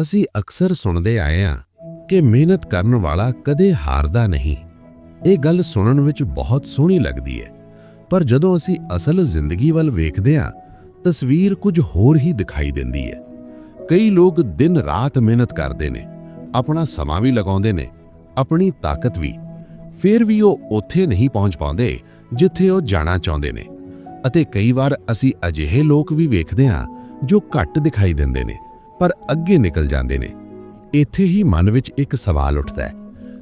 ਅਸੀਂ ਅਕਸਰ ਸੁਣਦੇ ਆਏ ਹਾਂ ਕਿ ਮਿਹਨਤ ਕਰਨ ਵਾਲਾ ਕਦੇ ਹਾਰਦਾ ਨਹੀਂ। ਇਹ ਗੱਲ ਸੁਣਨ ਵਿੱਚ ਬਹੁਤ ਸੋਹਣੀ ਲੱਗਦੀ ਹੈ। ਪਰ ਜਦੋਂ ਅਸੀਂ ਅਸਲ ਜ਼ਿੰਦਗੀ ਵੱਲ ਵੇਖਦੇ ਹਾਂ, ਤਸਵੀਰ ਕੁਝ ਹੋਰ ਹੀ ਦਿਖਾਈ ਦਿੰਦੀ ਹੈ। ਕਈ ਲੋਕ ਦਿਨ ਰਾਤ ਮਿਹਨਤ ਕਰਦੇ ਨੇ, ਆਪਣਾ ਸਮਾਂ ਵੀ ਲਗਾਉਂਦੇ ਨੇ, ਆਪਣੀ ਤਾਕਤ ਵੀ। ਫਿਰ ਵੀ ਉਹ ਉੱਥੇ ਨਹੀਂ ਪਹੁੰਚ ਪਾਉਂਦੇ ਜਿੱਥੇ ਉਹ ਜਾਣਾ ਚਾਹੁੰਦੇ ਨੇ। ਅਤੇ ਕਈ ਵਾਰ ਅਸੀਂ ਅਜਿਹੇ ਲੋਕ ਵੀ ਵੇਖਦੇ ਹਾਂ ਜੋ ਘੱਟ ਦਿਖਾਈ ਦਿੰਦੇ ਨੇ। ਪਰ ਅੱਗੇ ਨਿਕਲ ਜਾਂਦੇ ਨੇ। ਇੱਥੇ ਹੀ ਮਨ ਵਿੱਚ ਇੱਕ ਸਵਾਲ ਉੱਠਦਾ ਹੈ।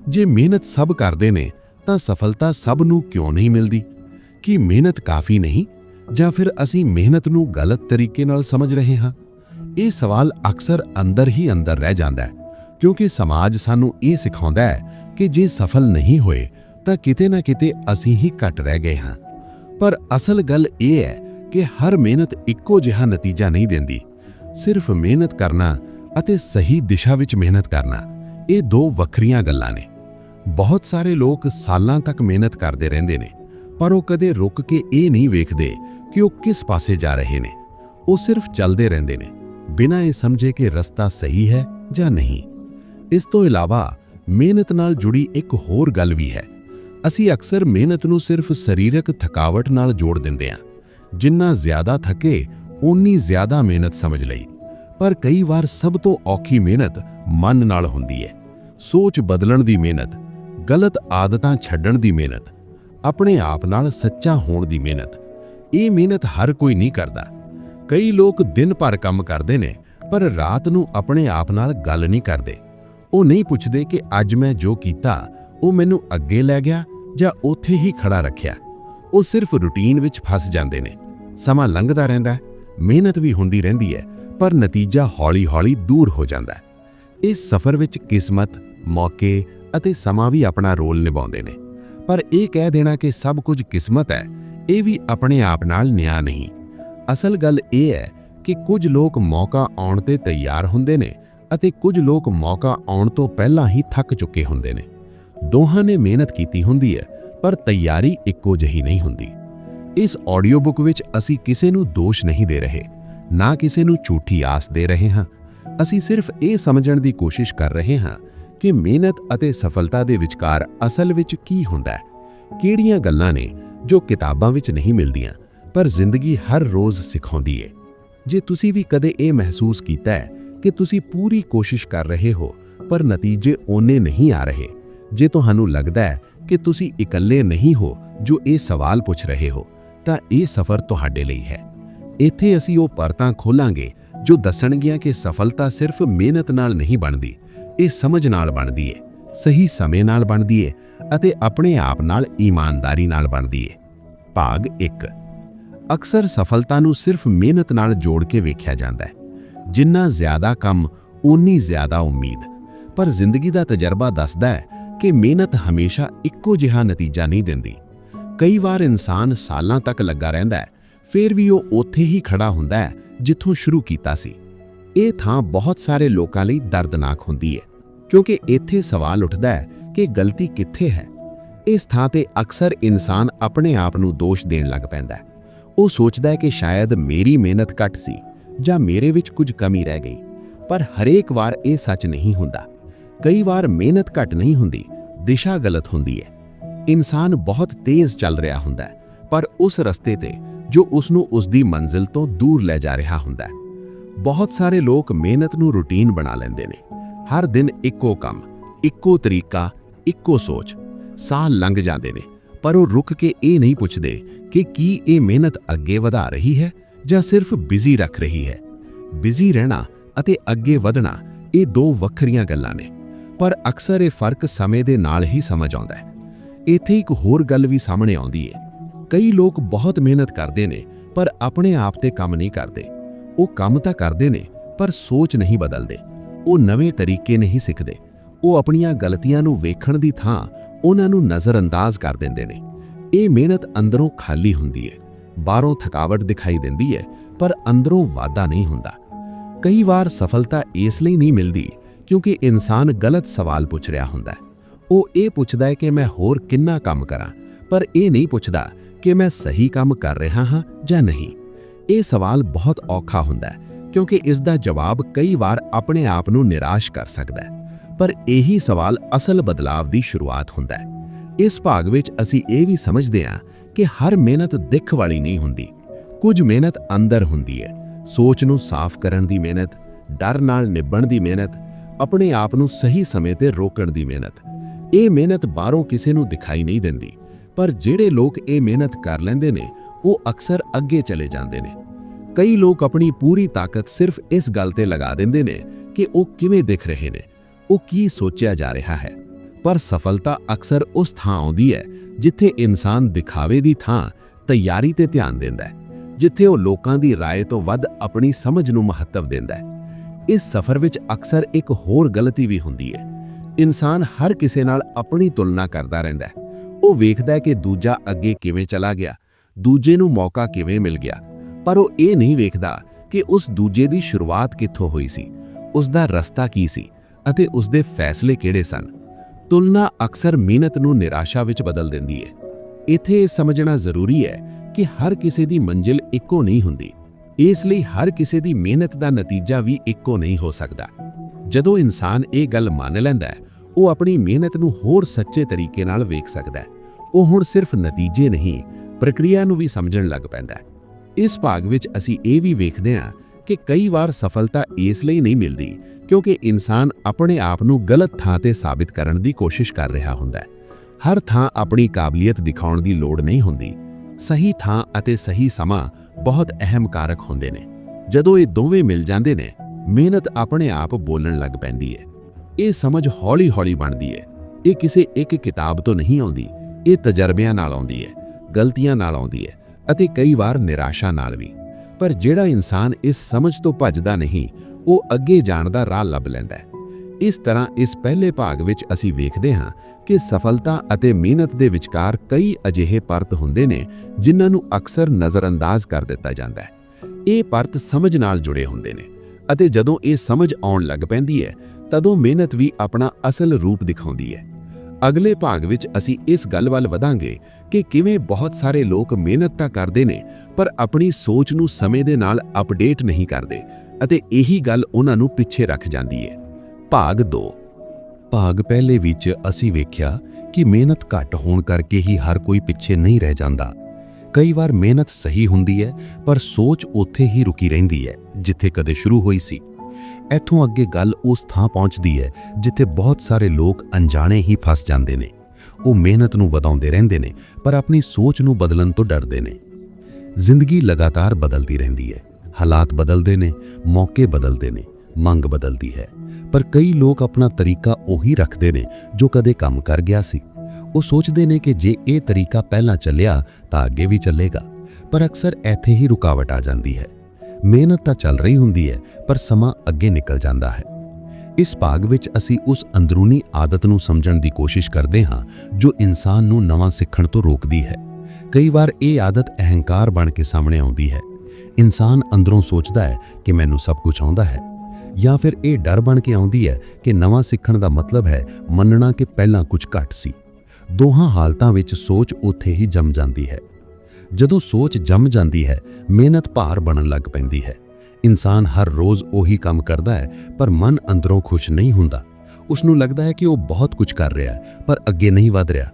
ਜੇ ਮਿਹਨਤ ਸਭ ਕਰਦੇ ਨੇ, ਤਾਂ ਸਫਲਤਾ ਸਭ ਨੂੰ ਕਿਉਂ ਨਹੀਂ ਮਿਲਦੀ? ਕੀ ਮਿਹਨਤ ਕਾਫੀ ਨਹੀਂ? ਜਾਂ ਫਿਰ ਅਸੀਂ ਮਿਹਨਤ ਨੂੰ ਗਲਤ ਤਰੀਕੇ ਨਾਲ ਸਮਝ ਰਹੇ ਹਾਂ? ਇਹ ਸਵਾਲ ਅਕਸਰ ਅੰਦਰ ਹੀ ਅੰਦਰ ਰਹਿ ਜਾਂਦਾ ਹੈ, ਕਿਉਂਕਿ ਸਮਾਜ ਸਾਨੂੰ ਇਹ ਸਿਖਾਉਂਦਾ ਹੈ ਕਿ ਜੇ ਸਫਲ ਨਹੀਂ ਹੋਏ, ਤਾਂ ਕਿਤੇ ਨਾ ਕਿਤੇ ਅਸੀਂ ਹੀ ਘਟ ਰਹਿ ਗਏ ਹਾਂ। ਪਰ ਅਸਲ ਗੱਲ ਇਹ ਹੈ ਕਿ ਹਰ ਮਿਹਨਤ ਇੱਕੋ ਜਿਹਾ ਨਤੀਜਾ ਨਹੀਂ ਦਿੰਦੀ। ਸਿਰਫ ਮਿਹਨਤ ਕਰਨਾ ਅਤੇ ਸਹੀ ਦਿਸ਼ਾ ਵਿੱਚ ਮਿਹਨਤ ਕਰਨਾ, ਇਹ ਦੋ ਵੱਖਰੀਆਂ ਗੱਲਾਂ ਨੇ। ਬਹੁਤ ਸਾਰੇ ਲੋਕ ਸਾਲਾਂ ਤੱਕ ਮਿਹਨਤ ਕਰਦੇ ਰਹਿੰਦੇ ਨੇ, ਪਰ ਉਹ ਕਦੇ ਰੁਕ ਕੇ ਇਹ ਨਹੀਂ ਵੇਖਦੇ ਕਿ ਉਹ ਕਿਸ ਪਾਸੇ ਜਾ ਰਹੇ ਨੇ। ਉਹ ਸਿਰਫ ਚੱਲਦੇ ਰਹਿੰਦੇ ਨੇ, ਬਿਨਾਂ ਇਹ ਸਮਝੇ ਕਿ ਰਸਤਾ ਸਹੀ ਹੈ ਜਾਂ ਨਹੀਂ। ਇਸ ਤੋਂ ਇਲਾਵਾ ਮਿਹਨਤ ਨਾਲ ਜੁੜੀ ਇੱਕ ਹੋਰ ਗੱਲ ਵੀ ਹੈ। ਅਸੀਂ ਅਕਸਰ ਮਿਹਨਤ ਨੂੰ ਸਿਰਫ ਸਰੀਰਕ ਥਕਾਵਟ ਨਾਲ ਜੋੜ ਦਿੰਦੇ ਹਾਂ, ਜਿੰਨਾ ਜ਼ਿਆਦਾ ਥਕੇ ਉਨੀ ਜ਼ਿਆਦਾ ਮਿਹਨਤ ਸਮਝ ਲਈ। ਪਰ ਕਈ ਵਾਰ ਸਭ ਤੋਂ ਔਖੀ ਮਿਹਨਤ ਮਨ ਨਾਲ ਹੁੰਦੀ ਹੈ। ਸੋਚ ਬਦਲਣ ਦੀ ਮਿਹਨਤ, ਗਲਤ ਆਦਤਾਂ ਛੱਡਣ ਦੀ ਮਿਹਨਤ, ਆਪਣੇ ਆਪ ਨਾਲ ਸੱਚਾ ਹੋਣ ਦੀ ਮਿਹਨਤ, ਇਹ ਮਿਹਨਤ ਹਰ ਕੋਈ ਨਹੀਂ ਕਰਦਾ। ਕਈ ਲੋਕ ਦਿਨ ਭਰ ਕੰਮ ਕਰਦੇ ਨੇ, ਪਰ ਰਾਤ ਨੂੰ ਆਪਣੇ ਆਪ ਨਾਲ ਗੱਲ ਨਹੀਂ ਕਰਦੇ। ਉਹ ਨਹੀਂ ਪੁੱਛਦੇ ਕਿ ਅੱਜ ਮੈਂ ਜੋ ਕੀਤਾ, ਉਹ ਮੈਨੂੰ ਅੱਗੇ ਲੈ ਗਿਆ ਜਾਂ ਉੱਥੇ ਹੀ ਖੜਾ ਰੱਖਿਆ। ਉਹ ਸਿਰਫ ਰੁਟੀਨ ਵਿੱਚ ਫਸ ਜਾਂਦੇ ਨੇ। ਸਮਾਂ ਲੰਘਦਾ ਰਹਿੰਦਾ ਮਿਹਨਤ ਵੀ ਹੁੰਦੀ ਰਹਿੰਦੀ ਹੈ। ਪਰ ਨਤੀਜਾ ਹੌਲੀ-ਹੌਲੀ ਦੂਰ ਹੋ ਜਾਂਦਾ ਹੈ। ਇਸ ਸਫ਼ਰ ਵਿੱਚ ਕਿਸਮਤ, ਮੌਕੇ ਅਤੇ ਸਮਾਂ ਵੀ ਆਪਣਾ ਰੋਲ ਨਿਭਾਉਂਦੇ ਨੇ। ਪਰ ਇਹ ਕਹਿ ਦੇਣਾ ਕਿ ਸਭ ਕੁਝ ਕਿਸਮਤ ਹੈ, ਇਹ ਵੀ ਆਪਣੇ ਆਪ ਨਾਲ ਨਿਆਂ ਨਹੀਂ। ਅਸਲ ਗੱਲ ਇਹ ਹੈ ਕਿ ਕੁਝ ਲੋਕ ਮੌਕਾ ਆਉਣ ਤੇ ਤਿਆਰ ਹੁੰਦੇ ਨੇ ਅਤੇ ਕੁਝ ਲੋਕ ਮੌਕਾ ਆਉਣ ਤੋਂ ਪਹਿਲਾਂ ਹੀ ਥੱਕ ਚੁੱਕੇ ਹੁੰਦੇ ਨੇ। ਦੋਹਾਂ ਨੇ ਮਿਹਨਤ ਕੀਤੀ ਹੁੰਦੀ ਹੈ, ਪਰ ਤਿਆਰੀ ਇੱਕੋ ਜਿਹੀ ਨਹੀਂ ਹੁੰਦੀ। ਇਸ ਆਡੀਓ ਬੁੱਕ ਵਿੱਚ ਅਸੀਂ ਕਿਸੇ ਨੂੰ ਦੋਸ਼ ਨਹੀਂ ਦੇ ਰਹੇ। ਨਾ ਕਿਸੇ ਨੂੰ ਝੂਠੀ ਆਸ ਦੇ ਰਹੇ ਹਾਂ। ਅਸੀਂ ਸਿਰਫ ਇਹ ਸਮਝਣ ਦੀ ਕੋਸ਼ਿਸ਼ ਕਰ ਰਹੇ ਹਾਂ ਕਿ ਮਿਹਨਤ ਅਤੇ ਸਫਲਤਾ ਦੇ ਵਿਚਕਾਰ ਅਸਲ ਵਿੱਚ ਕੀ ਹੁੰਦਾ ਹੈ। ਕਿਹੜੀਆਂ ਗੱਲਾਂ ਨੇ ਜੋ ਕਿਤਾਬਾਂ ਵਿੱਚ ਨਹੀਂ ਮਿਲਦੀਆਂ, ਪਰ ਜ਼ਿੰਦਗੀ ਹਰ ਰੋਜ਼ ਸਿਖਾਉਂਦੀ ਹੈ ਜੇ ਤੁਸੀਂ ਵੀ ਕਦੇ ਇਹ ਮਹਿਸੂਸ ਕੀਤਾ ਹੈ ਕਿ ਤੁਸੀਂ ਪੂਰੀ ਕੋਸ਼ਿਸ਼ ਕਰ ਰਹੇ ਹੋ, ਪਰ ਨਤੀਜੇ ਓਨੇ ਨਹੀਂ ਆ ਰਹੇ, ਜੇ ਤੁਹਾਨੂੰ ਲੱਗਦਾ ਹੈ ਕਿ ਤੁਸੀਂ ਇਕੱਲੇ ਨਹੀਂ ਹੋ ਜੋ ਇਹ ਸਵਾਲ ਪੁੱਛ ਰਹੇ ਹੋ, ਤਾਂ ਇਹ ਸਫ਼ਰ ਤੁਹਾਡੇ ਲਈ ਹੈ। ਇੱਥੇ ਅਸੀਂ ਉਹ ਪਰਤਾਂ ਖੋਲਾਂਗੇ ਜੋ ਦੱਸਣਗੀਆਂ ਕਿ ਸਫਲਤਾ ਸਿਰਫ ਮਿਹਨਤ ਨਾਲ ਨਹੀਂ ਬਣਦੀ, ਇਹ ਸਮਝ ਨਾਲ ਬਣਦੀ ਹੈ ਸਹੀ ਸਮੇਂ ਨਾਲ ਬਣਦੀ ਹੈ ਅਤੇ ਆਪਣੇ ਆਪ ਨਾਲ ਇਮਾਨਦਾਰੀ ਨਾਲ ਬਣਦੀ ਹੈ ਭਾਗ 1 ਅਕਸਰ ਸਫਲਤਾ ਨੂੰ ਸਿਰਫ ਮਿਹਨਤ ਨਾਲ ਜੋੜ ਕੇ ਵੇਖਿਆ ਜਾਂਦਾ ਹੈ। ਜਿੰਨਾ ਜ਼ਿਆਦਾ ਕੰਮ ਉਨੀ ਜ਼ਿਆਦਾ ਉਮੀਦ। ਪਰ ਜ਼ਿੰਦਗੀ ਦਾ ਤਜਰਬਾ ਦੱਸਦਾ ਹੈ ਕਿ ਮਿਹਨਤ ਹਮੇਸ਼ਾ ਇੱਕੋ ਜਿਹਾ ਨਤੀਜਾ ਨਹੀਂ ਦਿੰਦੀ। ਕਈ ਵਾਰ ਇਨਸਾਨ ਸਾਲਾਂ ਤੱਕ ਲੱਗਾ ਰਹਿੰਦਾ ਹੈ ਫਿਰ ਵੀ ਉਹ ਉੱਥੇ ਹੀ ਖੜਾ ਹੁੰਦਾ ਹੈ, ਜਿੱਥੋਂ ਸ਼ੁਰੂ ਕੀਤਾ ਸੀ। ਇਹ ਥਾਂ ਬਹੁਤ ਸਾਰੇ ਲੋਕਾਂ ਲਈ ਦਰਦਨਾਕ ਹੁੰਦੀ ਹੈ, ਕਿਉਂਕਿ ਇੱਥੇ ਸਵਾਲ ਉੱਠਦਾ ਹੈ ਕਿ ਗਲਤੀ ਕਿੱਥੇ ਹੈ। ਇਸ ਥਾਂ ਤੇ ਅਕਸਰ ਇਨਸਾਨ ਆਪਣੇ ਆਪ ਨੂੰ ਦੋਸ਼ ਦੇਣ ਲੱਗ ਪੈਂਦਾ ਹੈ। ਉਹ ਸੋਚਦਾ ਹੈ ਕਿ ਸ਼ਾਇਦ ਮੇਰੀ ਮਿਹਨਤ ਘੱਟ ਸੀ ਜਾਂ ਮੇਰੇ ਵਿੱਚ ਕੁਝ ਕਮੀ ਰਹਿ ਗਈ, ਪਰ ਹਰੇਕ ਵਾਰ ਇਹ ਸੱਚ ਨਹੀਂ ਹੁੰਦਾ। ਕਈ ਵਾਰ ਮਿਹਨਤ ਘੱਟ ਨਹੀਂ ਹੁੰਦੀ, ਦਿਸ਼ਾ ਗਲਤ ਹੁੰਦੀ ਹੈ। ਇਨਸਾਨ ਬਹੁਤ ਤੇਜ਼ ਚੱਲ ਰਿਹਾ ਹੁੰਦਾ ਹੈ, ਪਰ ਉਸ ਰਸਤੇ ਤੇ ਜੋ ਉਸ ਨੂੰ ਉਸ ਦੀ ਮੰਜ਼ਿਲ ਤੋਂ ਦੂਰ ਲੈ ਜਾ ਰਿਹਾ ਹੁੰਦਾ ਹੈ। ਬਹੁਤ ਸਾਰੇ ਲੋਕ ਮਿਹਨਤ ਨੂੰ ਰੁਟੀਨ ਬਣਾ ਲੈਂਦੇ ਨੇ। ਹਰ ਦਿਨ ਇੱਕੋ ਕੰਮ, ਇੱਕੋ ਤਰੀਕਾ, ਇੱਕੋ ਸੋਚ ਸਾਲ ਲੰਘ ਜਾਂਦੇ ਨੇ। ਪਰ ਉਹ ਰੁਕ ਕੇ ਇਹ ਨਹੀਂ ਪੁੱਛਦੇ ਕਿ ਕੀ ਇਹ ਮਿਹਨਤ ਅੱਗੇ ਵਧਾ ਰਹੀ ਹੈ ਜਾਂ ਸਿਰਫ ਬਿਜ਼ੀ ਰੱਖ ਰਹੀ ਹੈ। ਬਿਜ਼ੀ ਰਹਿਣਾ ਅਤੇ ਅੱਗੇ ਵਧਣਾ ਇਹ ਦੋ ਵੱਖਰੀਆਂ ਗੱਲਾਂ ਨੇ, ਪਰ ਅਕਸਰ ਇਹ ਫ਼ਰਕ ਸਮੇਂ ਦੇ ਨਾਲ ਹੀ ਸਮਝ ਆਉਂਦਾ ਹੈ। ਇੱਥੇ ਇੱਕ ਹੋਰ ਗੱਲ ਵੀ ਸਾਹਮਣੇ ਆਉਂਦੀ ਹੈ। ਕਈ ਲੋਕ ਬਹੁਤ ਮਿਹਨਤ ਕਰਦੇ ਨੇ, ਪਰ ਆਪਣੇ ਆਪ ਤੇ ਕੰਮ ਨਹੀਂ ਕਰਦੇ। ਉਹ ਕੰਮ ਤਾਂ ਕਰਦੇ ਨੇ, ਪਰ ਸੋਚ ਨਹੀਂ ਬਦਲਦੇ। ਉਹ ਨਵੇਂ ਤਰੀਕੇ ਨਹੀਂ ਸਿੱਖਦੇ। ਉਹ ਆਪਣੀਆਂ ਗਲਤੀਆਂ ਨੂੰ ਵੇਖਣ ਦੀ ਥਾਂ ਉਹਨਾਂ ਨੂੰ ਨਜ਼ਰਅੰਦਾਜ਼ ਕਰ ਦਿੰਦੇ ਨੇ। ਇਹ ਮਿਹਨਤ ਅੰਦਰੋਂ ਖਾਲੀ ਹੁੰਦੀ ਹੈ ਬਾਹਰੋਂ ਥਕਾਵਟ ਦਿਖਾਈ ਦਿੰਦੀ ਹੈ ਪਰ ਅੰਦਰੋਂ ਵਾਧਾ ਨਹੀਂ ਹੁੰਦਾ। ਕਈ ਵਾਰ ਸਫਲਤਾ ਇਸ ਲਈ ਨਹੀਂ ਮਿਲਦੀ ਕਿਉਂਕਿ ਇਨਸਾਨ ਗਲਤ ਸਵਾਲ ਪੁੱਛ ਰਿਹਾ ਹੁੰਦਾ। ਹੈ ਉਹ ਇਹ ਪੁੱਛਦਾ ਹੈ ਕਿ ਮੈਂ ਹੋਰ ਕਿੰਨਾ ਕੰਮ ਕਰਾਂ, ਪਰ ਇਹ ਨਹੀਂ ਪੁੱਛਦਾ ਕਿ ਮੈਂ ਸਹੀ ਕੰਮ ਕਰ ਰਿਹਾ ਹਾਂ ਜਾਂ ਨਹੀਂ। ਇਹ ਸਵਾਲ ਬਹੁਤ ਔਖਾ ਹੁੰਦਾ ਹੈ, ਕਿਉਂਕਿ ਇਸ ਦਾ ਜਵਾਬ ਕਈ ਵਾਰ ਆਪਣੇ ਆਪ ਨੂੰ ਨਿਰਾਸ਼ ਕਰ ਸਕਦਾ ਹੈ। ਪਰ ਇਹੀ ਸਵਾਲ ਅਸਲ ਬਦਲਾਵ ਦੀ ਸ਼ੁਰੂਆਤ ਹੁੰਦਾ ਹੈ। ਇਸ ਭਾਗ ਵਿੱਚ ਅਸੀਂ ਇਹ ਵੀ ਸਮਝਦੇ ਹਾਂ ਕਿ ਹਰ ਮਿਹਨਤ ਦਿੱਖ ਵਾਲੀ ਨਹੀਂ ਹੁੰਦੀ। ਕੁਝ ਮਿਹਨਤ ਅੰਦਰ ਹੁੰਦੀ ਹੈ। ਸੋਚ ਨੂੰ ਸਾਫ਼ ਕਰਨ ਦੀ ਮਿਹਨਤ, ਡਰ ਨਾਲ ਨਿਭਣ ਦੀ ਮਿਹਨਤ, ਆਪਣੇ ਆਪ ਨੂੰ ਸਹੀ ਸਮੇਂ ਤੇ ਰੋਕਣ ਦੀ ਮਿਹਨਤ। ਇਹ ਮਿਹਨਤ ਬਾਹਰੋਂ ਕਿਸੇ ਨੂੰ ਦਿਖਾਈ ਨਹੀਂ ਦਿੰਦੀ। ਪਰ ਜਿਹੜੇ ਲੋਕ ਇਹ ਮਿਹਨਤ ਕਰ ਲੈਂਦੇ ਨੇ ਉਹ ਅਕਸਰ ਅੱਗੇ ਚਲੇ ਜਾਂਦੇ ਨੇ ਕਈ ਲੋਕ ਆਪਣੀ ਪੂਰੀ ਤਾਕਤ ਸਿਰਫ ਇਸ ਗੱਲ ਤੇ ਲਗਾ ਦਿੰਦੇ ਨੇ ਕਿ ਉਹ ਕਿਵੇਂ ਦਿਖ ਰਹੇ ਨੇ ਉਹ ਕੀ ਸੋਚਿਆ ਜਾ ਰਿਹਾ ਹੈ ਪਰ ਸਫਲਤਾ ਅਕਸਰ ਉਸ ਥਾਂ ਆਉਂਦੀ ਹੈ ਜਿੱਥੇ ਇਨਸਾਨ ਦਿਖਾਵੇ ਦੀ ਥਾਂ ਤਿਆਰੀ ਤੇ ਧਿਆਨ ਦਿੰਦਾ ਹੈ ਜਿੱਥੇ ਉਹ ਲੋਕਾਂ ਦੀ رائے ਤੋਂ ਵੱਧ ਆਪਣੀ ਸਮਝ ਨੂੰ ਮਹੱਤਵ ਦਿੰਦਾ ਹੈ ਇਸ ਸਫ਼ਰ ਵਿੱਚ ਅਕਸਰ ਇੱਕ ਹੋਰ ਗਲਤੀ ਵੀ ਹੁੰਦੀ ਹੈ ਇਨਸਾਨ ਹਰ ਕਿਸੇ ਨਾਲ ਆਪਣੀ ਤੁਲਨਾ ਕਰਦਾ ਰਹਿੰਦਾ ਹੈ ਉਹ ਵੇਖਦਾ ਹੈ ਕਿ ਦੂਜਾ ਅੱਗੇ ਕਿਵੇਂ ਚਲਾ ਗਿਆ, ਦੂਜੇ ਨੂੰ ਮੌਕਾ ਕਿਵੇਂ ਮਿਲ ਗਿਆ। ਪਰ ਉਹ ਇਹ ਨਹੀਂ ਵੇਖਦਾ ਕਿ ਉਸ ਦੂਜੇ ਦੀ ਸ਼ੁਰੂਆਤ ਕਿੱਥੋਂ ਹੋਈ ਸੀ, ਉਸ ਦਾ ਰਸਤਾ ਕੀ ਸੀ ਅਤੇ ਉਸ ਦੇ ਫੈਸਲੇ ਕਿਹੜੇ ਸਨ। ਤੁਲਨਾ ਅਕਸਰ ਮਿਹਨਤ ਨੂੰ ਨਿਰਾਸ਼ਾ ਵਿੱਚ ਬਦਲ ਦਿੰਦੀ ਹੈ। ਇੱਥੇ ਇਹ ਸਮਝਣਾ ਜ਼ਰੂਰੀ ਹੈ ਕਿ ਹਰ ਕਿਸੇ ਦੀ ਮੰਜ਼ਿਲ ਇੱਕੋ ਨਹੀਂ ਹੁੰਦੀ। ਇਸ ਲਈ ਹਰ ਕਿਸੇ ਦੀ ਮਿਹਨਤ ਦਾ ਨਤੀਜਾ ਵੀ ਇੱਕੋ ਨਹੀਂ ਹੋ ਸਕਦਾ। ਜਦੋਂ ਇਨਸਾਨ ਇਹ ਗੱਲ ਮੰਨ ਲੈਂਦਾ ਹੈ, ਉਹ ਆਪਣੀ ਮਿਹਨਤ ਨੂੰ ਹੋਰ ਸੱਚੇ ਤਰੀਕੇ ਨਾਲ ਵੇਖ ਸਕਦਾ ਹੈ। ਉਹ ਹੁਣ ਸਿਰਫ ਨਤੀਜੇ ਨਹੀਂ, ਪ੍ਰਕਿਰਿਆ ਨੂੰ ਵੀ ਸਮਝਣ ਲੱਗ ਪੈਂਦਾ ਹੈ। ਇਸ ਭਾਗ ਵਿੱਚ ਅਸੀਂ ਇਹ ਵੀ ਵੇਖਦੇ ਹਾਂ ਕਿ ਕਈ ਵਾਰ ਸਫਲਤਾ ਇਸ ਲਈ ਨਹੀਂ ਮਿਲਦੀ ਕਿਉਂਕਿ ਇਨਸਾਨ ਆਪਣੇ ਆਪ ਨੂੰ ਗਲਤ ਥਾਂ ਤੇ ਸਾਬਿਤ ਕਰਨ ਦੀ ਕੋਸ਼ਿਸ਼ ਕਰ ਰਿਹਾ ਹੁੰਦਾ ਹੈ। ਹਰ ਥਾਂ ਆਪਣੀ ਕਾਬਲੀਅਤ ਦਿਖਾਉਣ ਦੀ ਲੋੜ ਨਹੀਂ ਹੁੰਦੀ। ਸਹੀ ਥਾਂ ਅਤੇ ਸਹੀ ਸਮਾਂ ਬਹੁਤ ਅਹਿਮ ਕਾਰਕ ਹੁੰਦੇ ਨੇ। ਜਦੋਂ ਇਹ ਦੋਵੇਂ ਮਿਲ ਜਾਂਦੇ ਨੇ, ਮਿਹਨਤ ਆਪਣੇ ਆਪ ਬੋਲਣ ਲੱਗ ਪੈਂਦੀ ਹੈ। ਇਹ ਸਮਝ ਹੌਲੀ-ਹੌਲੀ ਬਣਦੀ ਹੈ। ਇਹ ਕਿਸੇ ਇੱਕ ਕਿਤਾਬ ਤੋਂ ਨਹੀਂ ਆਉਂਦੀ ਇਹ ਤਜਰਬਿਆਂ ਨਾਲ ਆਉਂਦੀ ਹੈ, ਗਲਤੀਆਂ ਨਾਲ ਆਉਂਦੀ ਹੈ ਅਤੇ ਕਈ ਵਾਰ ਨਿਰਾਸ਼ਾ ਨਾਲ ਵੀ। ਪਰ ਜਿਹੜਾ ਇਨਸਾਨ ਇਸ ਸਮਝ ਤੋਂ ਭੱਜਦਾ ਨਹੀਂ, ਉਹ ਅੱਗੇ ਜਾਣ ਦਾ ਰਾਹ ਲੱਭ ਲੈਂਦਾ ਹੈ। ਇਸ ਤਰ੍ਹਾਂ ਇਸ ਪਹਿਲੇ ਭਾਗ ਵਿੱਚ ਅਸੀਂ ਵੇਖਦੇ ਹਾਂ ਕਿ ਸਫਲਤਾ ਅਤੇ ਮਿਹਨਤ ਦੇ ਵਿਚਕਾਰ ਕਈ ਅਜਿਹੇ ਪਰਤ ਹੁੰਦੇ ਨੇ, ਜਿਨ੍ਹਾਂ ਨੂੰ ਅਕਸਰ ਨਜ਼ਰਅੰਦਾਜ਼ ਕਰ ਦਿੱਤਾ ਜਾਂਦਾ ਹੈ। ਇਹ ਪਰਤ ਸਮਝ ਨਾਲ ਜੁੜੇ ਹੁੰਦੇ ਨੇ ਅਤੇ ਜਦੋਂ ਇਹ ਸਮਝ ਆਉਣ ਲੱਗ ਪੈਂਦੀ ਹੈ, ਤਦੋਂ ਮਿਹਨਤ ਵੀ ਆਪਣਾ ਅਸਲ ਰੂਪ ਦਿਖਾਉਂਦੀ ਹੈ। ਅਗਲੇ ਭਾਗ ਵਿੱਚ ਅਸੀਂ ਇਸ ਗੱਲ ਵੱਲ ਵਧਾਂਗੇ ਕਿ ਕਿਵੇਂ ਬਹੁਤ ਸਾਰੇ ਲੋਕ ਮਿਹਨਤ ਤਾਂ ਕਰਦੇ ਨੇ, ਪਰ ਆਪਣੀ ਸੋਚ ਨੂੰ ਸਮੇਂ ਦੇ ਨਾਲ ਅਪਡੇਟ ਨਹੀਂ ਕਰਦੇ ਅਤੇ ਇਹੀ ਗੱਲ ਉਹਨਾਂ ਨੂੰ ਪਿੱਛੇ ਰੱਖ ਜਾਂਦੀ ਹੈ ਭਾਗ 2 ਭਾਗ ਪਹਿਲੇ ਵਿੱਚ ਅਸੀਂ ਵੇਖਿਆ ਕਿ ਮਿਹਨਤ ਘੱਟ ਹੋਣ ਕਰਕੇ ਹੀ ਹਰ ਕੋਈ ਪਿੱਛੇ ਨਹੀਂ ਰਹਿ ਜਾਂਦਾ। ਕਈ ਵਾਰ ਮਿਹਨਤ ਸਹੀ ਹੁੰਦੀ ਹੈ ਪਰ ਸੋਚ ਉੱਥੇ ਹੀ ਰੁਕੀ ਰਹਿੰਦੀ ਹੈ ਜਿੱਥੇ ਕਦੇ ਸ਼ੁਰੂ ਹੋਈ ਸੀ। ਇੱਥੋਂ ਅੱਗੇ ਗੱਲ ਉਸ ਥਾਂ ਪਹੁੰਚਦੀ ਹੈ ਜਿੱਥੇ ਬਹੁਤ ਸਾਰੇ ਲੋਕ ਅਣਜਾਣੇ ਹੀ ਫਸ ਜਾਂਦੇ ਨੇ। ਉਹ ਮਿਹਨਤ ਨੂੰ ਵਧਾਉਂਦੇ ਰਹਿੰਦੇ ਨੇ, ਪਰ ਆਪਣੀ ਸੋਚ ਨੂੰ ਬਦਲਣ ਤੋਂ ਡਰਦੇ ਨੇ। ਜ਼ਿੰਦਗੀ ਲਗਾਤਾਰ ਬਦਲਦੀ ਰਹਿੰਦੀ ਹੈ। ਹਾਲਾਤ ਬਦਲਦੇ ਨੇ, ਮੌਕੇ ਬਦਲਦੇ ਨੇ, ਮੰਗ ਬਦਲਦੀ ਹੈ। ਪਰ ਕਈ ਲੋਕ ਆਪਣਾ ਤਰੀਕਾ ਉਹੀ ਰੱਖਦੇ ਨੇ ਜੋ ਕਦੇ ਕੰਮ ਕਰ ਗਿਆ ਸੀ। ਉਹ ਸੋਚਦੇ ਨੇ ਕਿ ਜੇ ਇਹ ਤਰੀਕਾ ਪਹਿਲਾਂ ਚੱਲਿਆ ਤਾਂ ਅੱਗੇ ਵੀ ਚੱਲੇਗਾ। ਪਰ ਅਕਸਰ ਇੱਥੇ ਹੀ ਰੁਕਾਵਟ ਆ ਜਾਂਦੀ ਹੈ। ਮਿਹਨਤ ਤਾਂ ਚੱਲ ਰਹੀ ਹੁੰਦੀ ਹੈ, ਪਰ ਸਮਾਂ ਅੱਗੇ ਨਿਕਲ ਜਾਂਦਾ ਹੈ। ਇਸ ਭਾਗ ਵਿੱਚ ਅਸੀਂ ਉਸ ਅੰਦਰੂਨੀ ਆਦਤ ਨੂੰ ਸਮਝਣ ਦੀ ਕੋਸ਼ਿਸ਼ ਕਰਦੇ ਹਾਂ, ਜੋ ਇਨਸਾਨ ਨੂੰ ਨਵਾਂ ਸਿੱਖਣ ਤੋਂ ਰੋਕਦੀ ਹੈ। ਕਈ ਵਾਰ ਇਹ ਆਦਤ ਅਹੰਕਾਰ ਬਣ ਕੇ ਸਾਹਮਣੇ ਆਉਂਦੀ ਹੈ। ਇਨਸਾਨ ਅੰਦਰੋਂ ਸੋਚਦਾ ਹੈ ਕਿ ਮੈਨੂੰ ਸਭ ਕੁਝ ਆਉਂਦਾ ਹੈ, ਜਾਂ ਫਿਰ ਇਹ ਡਰ ਬਣ ਕੇ ਆਉਂਦੀ ਹੈ ਕਿ ਨਵਾਂ ਸਿੱਖਣ ਦਾ ਮਤਲਬ ਹੈ ਮੰਨਣਾ ਕਿ ਪਹਿਲਾਂ ਕੁਝ ਘੱਟ ਸੀ। ਦੋਹਾਂ ਹਾਲਤਾਂ ਵਿੱਚ ਸੋਚ ਉੱਥੇ ਹੀ ਜੰਮ ਜਾਂਦੀ ਹੈ। ਜਦੋਂ ਸੋਚ ਜੰਮ ਜਾਂਦੀ ਹੈ, ਮਿਹਨਤ ਭਾਰ ਬਣਨ ਲੱਗ ਪੈਂਦੀ ਹੈ। ਇਨਸਾਨ ਹਰ ਰੋਜ਼ ਉਹੀ ਕੰਮ ਕਰਦਾ ਹੈ, ਪਰ ਮਨ ਅੰਦਰੋਂ ਖੁਸ਼ ਨਹੀਂ ਹੁੰਦਾ। ਉਸ ਨੂੰ ਲੱਗਦਾ ਹੈ ਕਿ ਉਹ ਬਹੁਤ ਕੁਝ ਕਰ ਰਿਹਾ ਹੈ, ਪਰ ਅੱਗੇ ਨਹੀਂ ਵਧ ਰਿਹਾ।